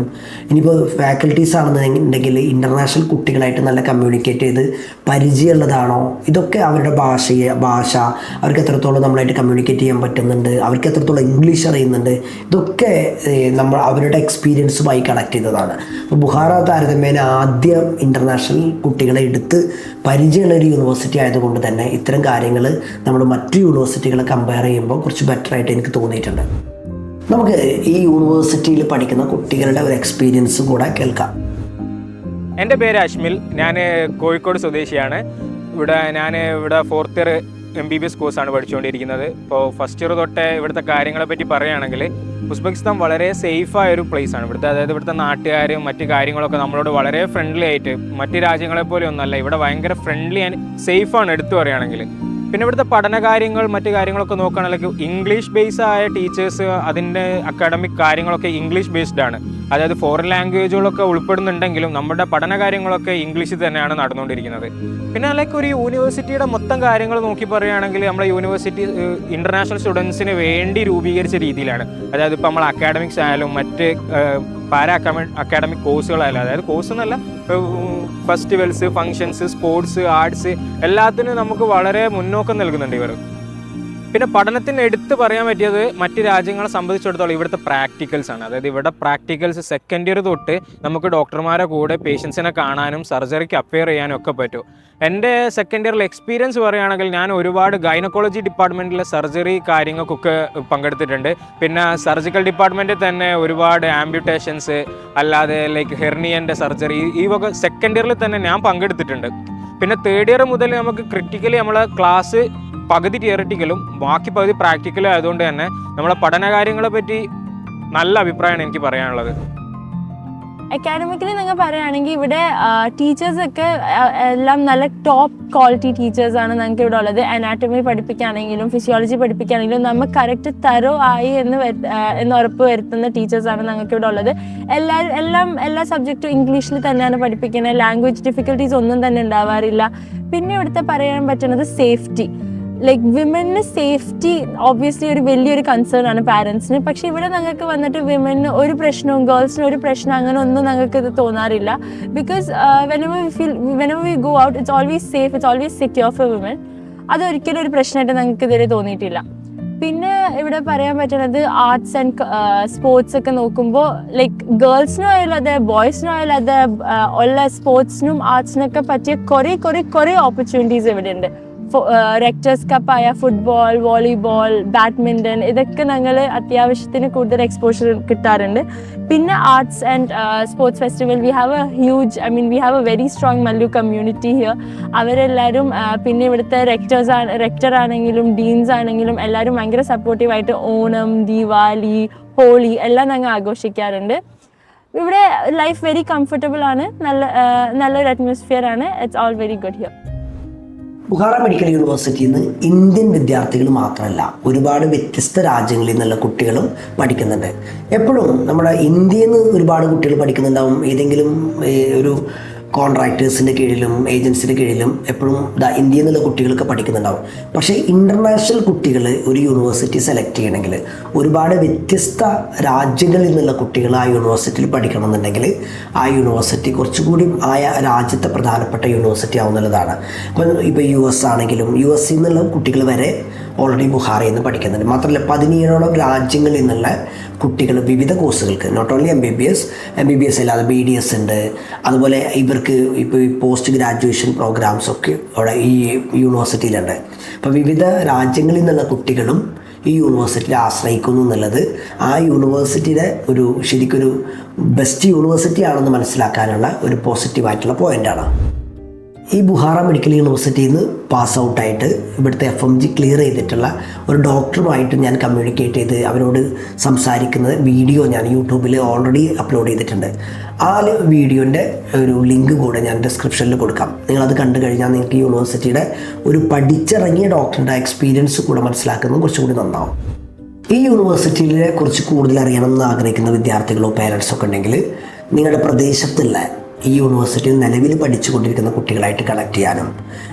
ഇനിയിപ്പോൾ ഫാക്കൽറ്റീസ് ആണെന്നുണ്ടെങ്കിൽ ഇന്റർനാഷണൽ കുട്ടികളായിട്ട് നല്ല കമ്മ്യൂണിക്കേറ്റ് ചെയ്ത് പരിചയമുള്ളതാണോ? ഇതൊക്കെ അവരുടെ ഭാഷയെ ഭാഷ അവർക്ക് എത്രത്തോളം നമ്മളായിട്ട് കമ്മ്യൂണിക്കേറ്റ് ചെയ്യാൻ പറ്റുന്നുണ്ട്? അവർക്ക് എത്രത്തോളം ഇംഗ്ലീഷ് അറിയുന്നുണ്ട്? ഇതൊക്കെ നമ്മൾ അവരുടെ എക്സ്പീരിയൻസുമായി കണക്ട് ചെയ്തതാണ്. അപ്പോൾ ബുഹാറ താരതമ്യേന ആദ്യ ഇന്റർനാഷണൽ കുട്ടികളെ എടുത്ത് പരിചയമുള്ള ഒരു യൂണിവേഴ്സിറ്റി ആയതുകൊണ്ട് തന്നെ ഇത്തരം കാര്യങ്ങൾ നമ്മൾ മറ്റു യൂണിവേഴ്സിറ്റികളെ കമ്പയർ ചെയ്യുമ്പോൾ കുറച്ച് ബെറ്ററായിട്ട് എനിക്ക് തോന്നിയിട്ടുണ്ട്. നമുക്ക് ഈ യൂണിവേഴ്സിറ്റിയിൽ പഠിക്കുന്ന കുട്ടികളുടെ ഒരു എക്സ്പീരിയൻസ് കൂടെ കേൾക്കാം. എന്റെ പേര് അശ്മിൽ. ഞാൻ കോഴിക്കോട് സ്വദേശിയാണ്. ഇവിടെ ഞാൻ ഇവിടെ fourth year M B B S കോഴ്സാണ് പഠിച്ചുകൊണ്ടിരിക്കുന്നത്. ഇപ്പോൾ ഫസ്റ്റ് ഇയർ തൊട്ടേ ഇവിടുത്തെ കാര്യങ്ങളെ പറ്റി പറയുകയാണെങ്കിൽ ഉസ്ബെക്കിസ്ഥാൻ വളരെ സേഫായ ഒരു place ആണ്. ഇവിടുത്തെ അതായത് ഇവിടുത്തെ നാട്ടുകാരും മറ്റു കാര്യങ്ങളൊക്കെ നമ്മളോട് വളരെ ഫ്രണ്ട്ലി ആയിട്ട് മറ്റു രാജ്യങ്ങളെ പോലെ ഒന്നല്ല ഇവിടെ ഭയങ്കര ഫ്രണ്ട്ലി ആൻഡ് സേഫാണ് എടുത്തു പറയുകയാണെങ്കിൽ. പിന്നെ ഇവിടുത്തെ പഠന കാര്യങ്ങൾ മറ്റു കാര്യങ്ങളൊക്കെ നോക്കുകയാണെങ്കിൽ ഇംഗ്ലീഷ് ബേസ് ആയ ടീച്ചേഴ്സ് അതിന്റെ അക്കാഡമിക് കാര്യങ്ങളൊക്കെ ഇംഗ്ലീഷ് ബേസ്ഡ് ആണ്. അതായത് ഫോറിൻ ലാംഗ്വേജുകളൊക്കെ ഉൾപ്പെടുന്നുണ്ടെങ്കിലും നമ്മുടെ പഠന കാര്യങ്ങളൊക്കെ ഇംഗ്ലീഷിൽ തന്നെയാണ് നടന്നുകൊണ്ടിരിക്കുന്നത്. പിന്നെ ലൈക്ക് ഒരു യൂണിവേഴ്സിറ്റിയുടെ മൊത്തം കാര്യങ്ങൾ നോക്കി പറയുകയാണെങ്കിൽ നമ്മുടെ യൂണിവേഴ്സിറ്റി ഇന്റർനാഷണൽ സ്റ്റുഡൻസിന് വേണ്ടി രൂപീകരിച്ച രീതിയിലാണ്. അതായത് ഇപ്പോൾ നമ്മൾ അക്കാഡമിക്സ് ആയാലും മറ്റ് പാരാ അക്കാഡമിക് കോഴ്സുകളല്ല അതായത് കോഴ്സ് എന്നല്ല ഫെസ്റ്റിവൽസ് ഫങ്ഷൻസ് സ്പോർട്സ് ആർട്സ് എല്ലാത്തിനും നമുക്ക് വളരെ മുന്നോക്കം നൽകുന്നുണ്ട് ഇവർ. പിന്നെ പഠനത്തിന് എടുത്തു പറയാൻ പറ്റിയത് മറ്റ് രാജ്യങ്ങളെ സംബന്ധിച്ചിടത്തോളം ഇവിടുത്തെ പ്രാക്ടിക്കൽസ് ആണ്. അതായത് ഇവിടെ പ്രാക്ടിക്കൽസ് സെക്കൻഡ് ഇയർ തൊട്ട് നമുക്ക് ഡോക്ടർമാരെ കൂടെ പേഷ്യൻസിനെ കാണാനും സർജറിക്ക് അപ്പയർ ചെയ്യാനും ഒക്കെ പറ്റും. എന്റെ സെക്കൻഡ് ഇയറിൽ എക്സ്പീരിയൻസ് പറയുകയാണെങ്കിൽ ഞാൻ ഒരുപാട് ഗൈനക്കോളജി ഡിപ്പാർട്ട്മെന്റിലെ സർജറി കാര്യങ്ങൾക്കൊക്കെ പങ്കെടുത്തിട്ടുണ്ട്. പിന്നെ സർജിക്കൽ ഡിപ്പാർട്ട്മെന്റിൽ തന്നെ ഒരുപാട് ആംബ്യൂട്ടേഷൻസ് അല്ലാതെ ലൈക്ക് ഹെർണിയന്റെ സർജറി ഈ വക സെക്കൻഡ് ഇയറിൽ തന്നെ ഞാൻ പങ്കെടുത്തിട്ടുണ്ട്. പിന്നെ തേർഡ് ഇയർ മുതൽ നമുക്ക് ക്രിട്ടിക്കലി നമ്മളെ ക്ലാസ് പകുതി തിയററ്റിക്കലും ബാക്കി പകുതി പ്രാക്ടിക്കലും ആയതുകൊണ്ട് തന്നെ നമ്മളെ പഠനകാര്യങ്ങളെ പറ്റി നല്ല അഭിപ്രായമാണ് എനിക്ക് പറയാനുള്ളത്. അക്കാഡമിക്കലി നിങ്ങൾ പറയുകയാണെങ്കിൽ ഇവിടെ ടീച്ചേഴ്സ് ഒക്കെ എല്ലാം നല്ല ടോപ്പ് ക്വാളിറ്റി ടീച്ചേഴ്സ് ആണ് ഞങ്ങൾക്ക് ഇവിടെ ഉള്ളത്. അനാറ്റമി പഠിപ്പിക്കുകയാണെങ്കിലും ഫിസിയോളജി പഠിപ്പിക്കുകയാണെങ്കിലും നമ്മൾ കറക്റ്റ് തരോ ആയി എന്ന് എന്ന് ഉറപ്പ് വരുത്തുന്ന ടീച്ചേഴ്സ് ആണ് ഞങ്ങൾക്ക് ഇവിടെ ഉള്ളത്. എല്ലാ എല്ലാം എല്ലാ സബ്ജക്റ്റും ഇംഗ്ലീഷിൽ തന്നെയാണ് പഠിപ്പിക്കുന്നത്. ലാംഗ്വേജ് ഡിഫിക്കൽട്ടീസ് ഒന്നും തന്നെ ഉണ്ടാവാറില്ല. പിന്നെ ഇവിടുത്തെ പറയാൻ പറ്റുന്നത് safety like women safety obviously ഒരു വലിയൊരു കൺസേൺ ആണ് പാരൻസിന് പക്ഷെ ഇവിടെ ഞങ്ങൾക്ക് വന്നിട്ട് വിമന് ഒരു പ്രശ്നവും ഗേൾസിന് ഒരു പ്രശ്നം അങ്ങനെ ഒന്നും ഞങ്ങൾക്ക് ഇത് തോന്നാറില്ല. Because whenever we go out it's always safe it's always secure for women അതൊരിക്കലും ഒരു പ്രശ്നമായിട്ട് ഞങ്ങൾക്ക് ഇതുവരെ തോന്നിയിട്ടില്ല. പിന്നെ ഇവിടെ പറയാൻ പറ്റുന്നത് ആർട്സ് ആൻഡ് സ്പോർട്സ് ഒക്കെ നോക്കുമ്പോൾ ലൈക്ക് ഗേൾസിനും ആയാലും അതെ ബോയ്സിനും ആയാലും അതെ ആ, ഉള്ള സ്പോർട്സിനും ആർട്സിനൊക്കെ പറ്റിയ കുറേ കുറേ കുറേ ഓപ്പർച്യൂണിറ്റീസ് ഇവിടെ ഉണ്ട് റെക്ടേഴ്സ് കപ്പായ ഫുട്ബോൾ വോളിബോൾ ബാഡ്മിന്റൺ ഇതൊക്കെ ഞങ്ങൾ അത്യാവശ്യത്തിന് കൂടുതൽ എക്സ്പോഷർ കിട്ടാറുണ്ട്. പിന്നെ arts and sports festival we have a huge I mean we have a very strong Mallu community here അവരെല്ലാവരും പിന്നെ ഇവിടുത്തെ റെക്ടേഴ്സ് ആണ് റെക്ടർ ആണെങ്കിലും ഡീൻസ് ആണെങ്കിലും എല്ലാവരും ഭയങ്കര സപ്പോർട്ടീവായിട്ട് ഓണം ദീപാവലി ഹോളി എല്ലാം ഞങ്ങൾ ആഘോഷിക്കാറുണ്ട്. ഇവിടെ ലൈഫ് വെരി കംഫർട്ടബിൾ ആണ്. നല്ല നല്ലൊരു അറ്റ്മോസ്ഫിയർ ആണ്. It's all very good here Bukhara medical യൂണിവേഴ്സിറ്റിയിൽ നിന്ന് ഇന്ത്യൻ വിദ്യാർത്ഥികൾ മാത്രമല്ല ഒരുപാട് വ്യത്യസ്ത രാജ്യങ്ങളിൽ നിന്നുള്ള കുട്ടികളും പഠിക്കുന്നുണ്ട്. എപ്പോഴും നമ്മുടെ ഇന്ത്യയിൽ നിന്ന് ഒരുപാട് കുട്ടികൾ പഠിക്കുന്നുണ്ടാവും. ഏതെങ്കിലും ഒരു കോൺട്രാക്ടേഴ്സിന്റെ കീഴിലും ഏജൻസിന്റെ കീഴിലും എപ്പോഴും ദാ ഇന്ത്യയിൽ നിന്നുള്ള കുട്ടികളൊക്കെ പഠിക്കുന്നുണ്ടാവും. പക്ഷേ ഇന്റർനാഷണൽ കുട്ടികൾ ഒരു യൂണിവേഴ്സിറ്റി സെലക്ട് ചെയ്യണമെങ്കിൽ ഒരുപാട് വ്യത്യസ്ത രാജ്യങ്ങളിൽ നിന്നുള്ള കുട്ടികൾ ആ യൂണിവേഴ്സിറ്റിയിൽ പഠിക്കണമെന്നുണ്ടെങ്കിൽ ആ യൂണിവേഴ്സിറ്റി കുറച്ചുകൂടി ആ രാജ്യത്തെ പ്രധാനപ്പെട്ട യൂണിവേഴ്സിറ്റി ആവുന്നുള്ളതാണ്. അപ്പം ഇപ്പോൾ യു എസ് ആണെങ്കിലും യു എസ് നിന്നുള്ള കുട്ടികൾ വരെ ഓൾറെഡി ബുഹാറിൽ നിന്ന് പഠിക്കുന്നുണ്ട്. മാത്രമല്ല പതിനേഴോളം രാജ്യങ്ങളിൽ നിന്നുള്ള കുട്ടികൾ വിവിധ കോഴ്സുകൾക്ക് not only M B B S M B B S അല്ലാതെ ബി ഡി എസ് ഉണ്ട്. അതുപോലെ ഇവർക്ക് ഇപ്പോൾ ഈ പോസ്റ്റ് ഗ്രാജുവേഷൻ പ്രോഗ്രാംസ് ഒക്കെ അവിടെ ഈ യൂണിവേഴ്സിറ്റിയിലുണ്ട് അപ്പോൾ വിവിധ രാജ്യങ്ങളിൽ നിന്നുള്ള കുട്ടികളും ഈ യൂണിവേഴ്സിറ്റിയെ ആശ്രയിക്കുന്നു എന്നുള്ളത് ആ യൂണിവേഴ്സിറ്റിയുടെ ഒരു ശരിക്കൊരു ബെസ്റ്റ് യൂണിവേഴ്സിറ്റി ആണെന്ന് മനസ്സിലാക്കാനുള്ള ഒരു പോസിറ്റീവായിട്ടുള്ള പോയിന്റാണ് ഈ ബുഹാറ മെഡിക്കൽ യൂണിവേഴ്സിറ്റിയിൽ നിന്ന് പാസ് ഔട്ടായിട്ട് ഇവിടുത്തെ എഫ് എം ജി ക്ലിയർ ചെയ്തിട്ടുള്ള ഒരു ഡോക്ടറുമായിട്ട് ഞാൻ കമ്മ്യൂണിക്കേറ്റ് ചെയ്ത് അവരോട് സംസാരിക്കുന്ന വീഡിയോ ഞാൻ യൂട്യൂബിൽ ഓൾറെഡി അപ്ലോഡ് ചെയ്തിട്ടുണ്ട്. ആ വീഡിയോന്റെ ഒരു ലിങ്ക് കൂടെ ഞാൻ ഡിസ്ക്രിപ്ഷനിൽ കൊടുക്കാം. നിങ്ങളത് കണ്ടു കഴിഞ്ഞാൽ നിങ്ങൾക്ക് യൂണിവേഴ്സിറ്റിയുടെ ഒരു പഠിച്ചിറങ്ങിയ ഡോക്ടറുടെ എക്സ്പീരിയൻസ് കൂടെ മനസ്സിലാക്കുന്നത് കുറച്ചുകൂടി നന്നാവും. ഈ യൂണിവേഴ്സിറ്റിയിലെ കുറിച്ച് കൂടുതൽ അറിയണം എന്ന് ആഗ്രഹിക്കുന്ന വിദ്യാർത്ഥികളോ പേരൻസോ ഒക്കെ ഉണ്ടെങ്കിൽ നിങ്ങളുടെ പ്രദേശത്തുള്ള ഈ യൂണിവേഴ്സിറ്റിയിൽ നിലവിൽ പഠിച്ചുകൊണ്ടിരിക്കുന്ന കുട്ടികളായിട്ട് കണക്ട് ചെയ്യാനും.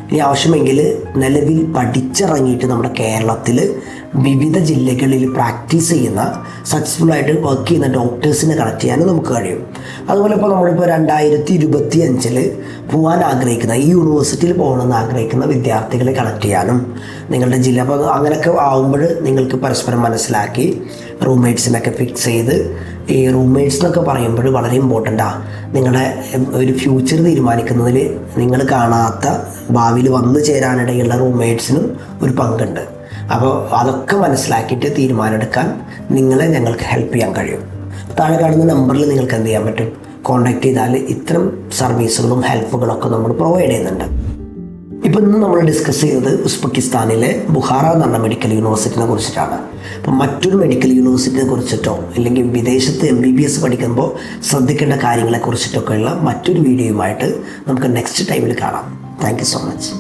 ഇനി ആവശ്യമെങ്കിൽ നിലവിൽ പഠിച്ചിറങ്ങിയിട്ട് നമ്മുടെ കേരളത്തിൽ വിവിധ ജില്ലകളിൽ പ്രാക്ടീസ് ചെയ്യുന്ന സക്സസ്ഫുൾ ആയിട്ട് വർക്ക് ചെയ്യുന്ന ഡോക്ടേഴ്സിനെ കണക്ട് ചെയ്യാനും നമുക്ക് കഴിയും. അതുപോലെ ഇപ്പോൾ നമ്മളിപ്പോൾ രണ്ടായിരത്തി ഇരുപത്തി അഞ്ചിൽ പോകാൻ ആഗ്രഹിക്കുന്ന ഈ യൂണിവേഴ്സിറ്റിയിൽ പോകണമെന്ന് ആഗ്രഹിക്കുന്ന വിദ്യാർത്ഥികളെ കണക്ട് ചെയ്യാനും നിങ്ങളുടെ ജില്ല അപ്പോൾ അങ്ങനെയൊക്കെ ആവുമ്പോൾ നിങ്ങൾക്ക് പരസ്പരം മനസ്സിലാക്കി റൂംമേറ്റ്സിനൊക്കെ ഫിക്സ് ചെയ്ത് ഈ റൂംമേറ്റ്സ് എന്നൊക്കെ പറയുമ്പോൾ വളരെ ഇമ്പോർട്ടന്റാണ് നിങ്ങളുടെ ഒരു ഫ്യൂച്ചർ തീരുമാനിക്കുന്നതിൽ നിങ്ങൾ കാണാത്ത ഭാവിയിൽ വന്നു ചേരാനിടയുള്ള റൂംമേറ്റ്സിനും ഒരു പങ്കുണ്ട്. അപ്പോൾ അതൊക്കെ മനസ്സിലാക്കിയിട്ട് തീരുമാനമെടുക്കാൻ നിങ്ങളെ ഞങ്ങൾക്ക് ഹെൽപ്പ് ചെയ്യാൻ കഴിയും. താഴെ കാണുന്ന നമ്പറിൽ നിങ്ങൾക്ക് എന്ത് ചെയ്യാൻ പറ്റും? കോൺടാക്ട് ചെയ്താൽ ഇത്തരം സർവീസുകളും ഹെൽപ്പുകളൊക്കെ നമ്മൾ പ്രൊവൈഡ് ചെയ്യുന്നുണ്ട്. ഇപ്പം ഇന്ന് നമ്മൾ ഡിസ്കസ് ചെയ്തത് ഉസ്ബെക്കിസ്ഥാനിലെ ബുഹാറ എന്ന് പറഞ്ഞ മെഡിക്കൽ യൂണിവേഴ്സിറ്റിനെ കുറിച്ചിട്ടാണ്. അപ്പം മറ്റൊരു മെഡിക്കൽ യൂണിവേഴ്സിറ്റിനെ കുറിച്ചിട്ടോ അല്ലെങ്കിൽ വിദേശത്ത് എം ബി ബി എസ് പഠിക്കുമ്പോൾ ശ്രദ്ധിക്കേണ്ട കാര്യങ്ങളെ കുറിച്ചിട്ടൊക്കെയുള്ള മറ്റൊരു വീഡിയോയുമായിട്ട് നമുക്ക് നെക്സ്റ്റ് ടൈമിൽ കാണാം. Thank so much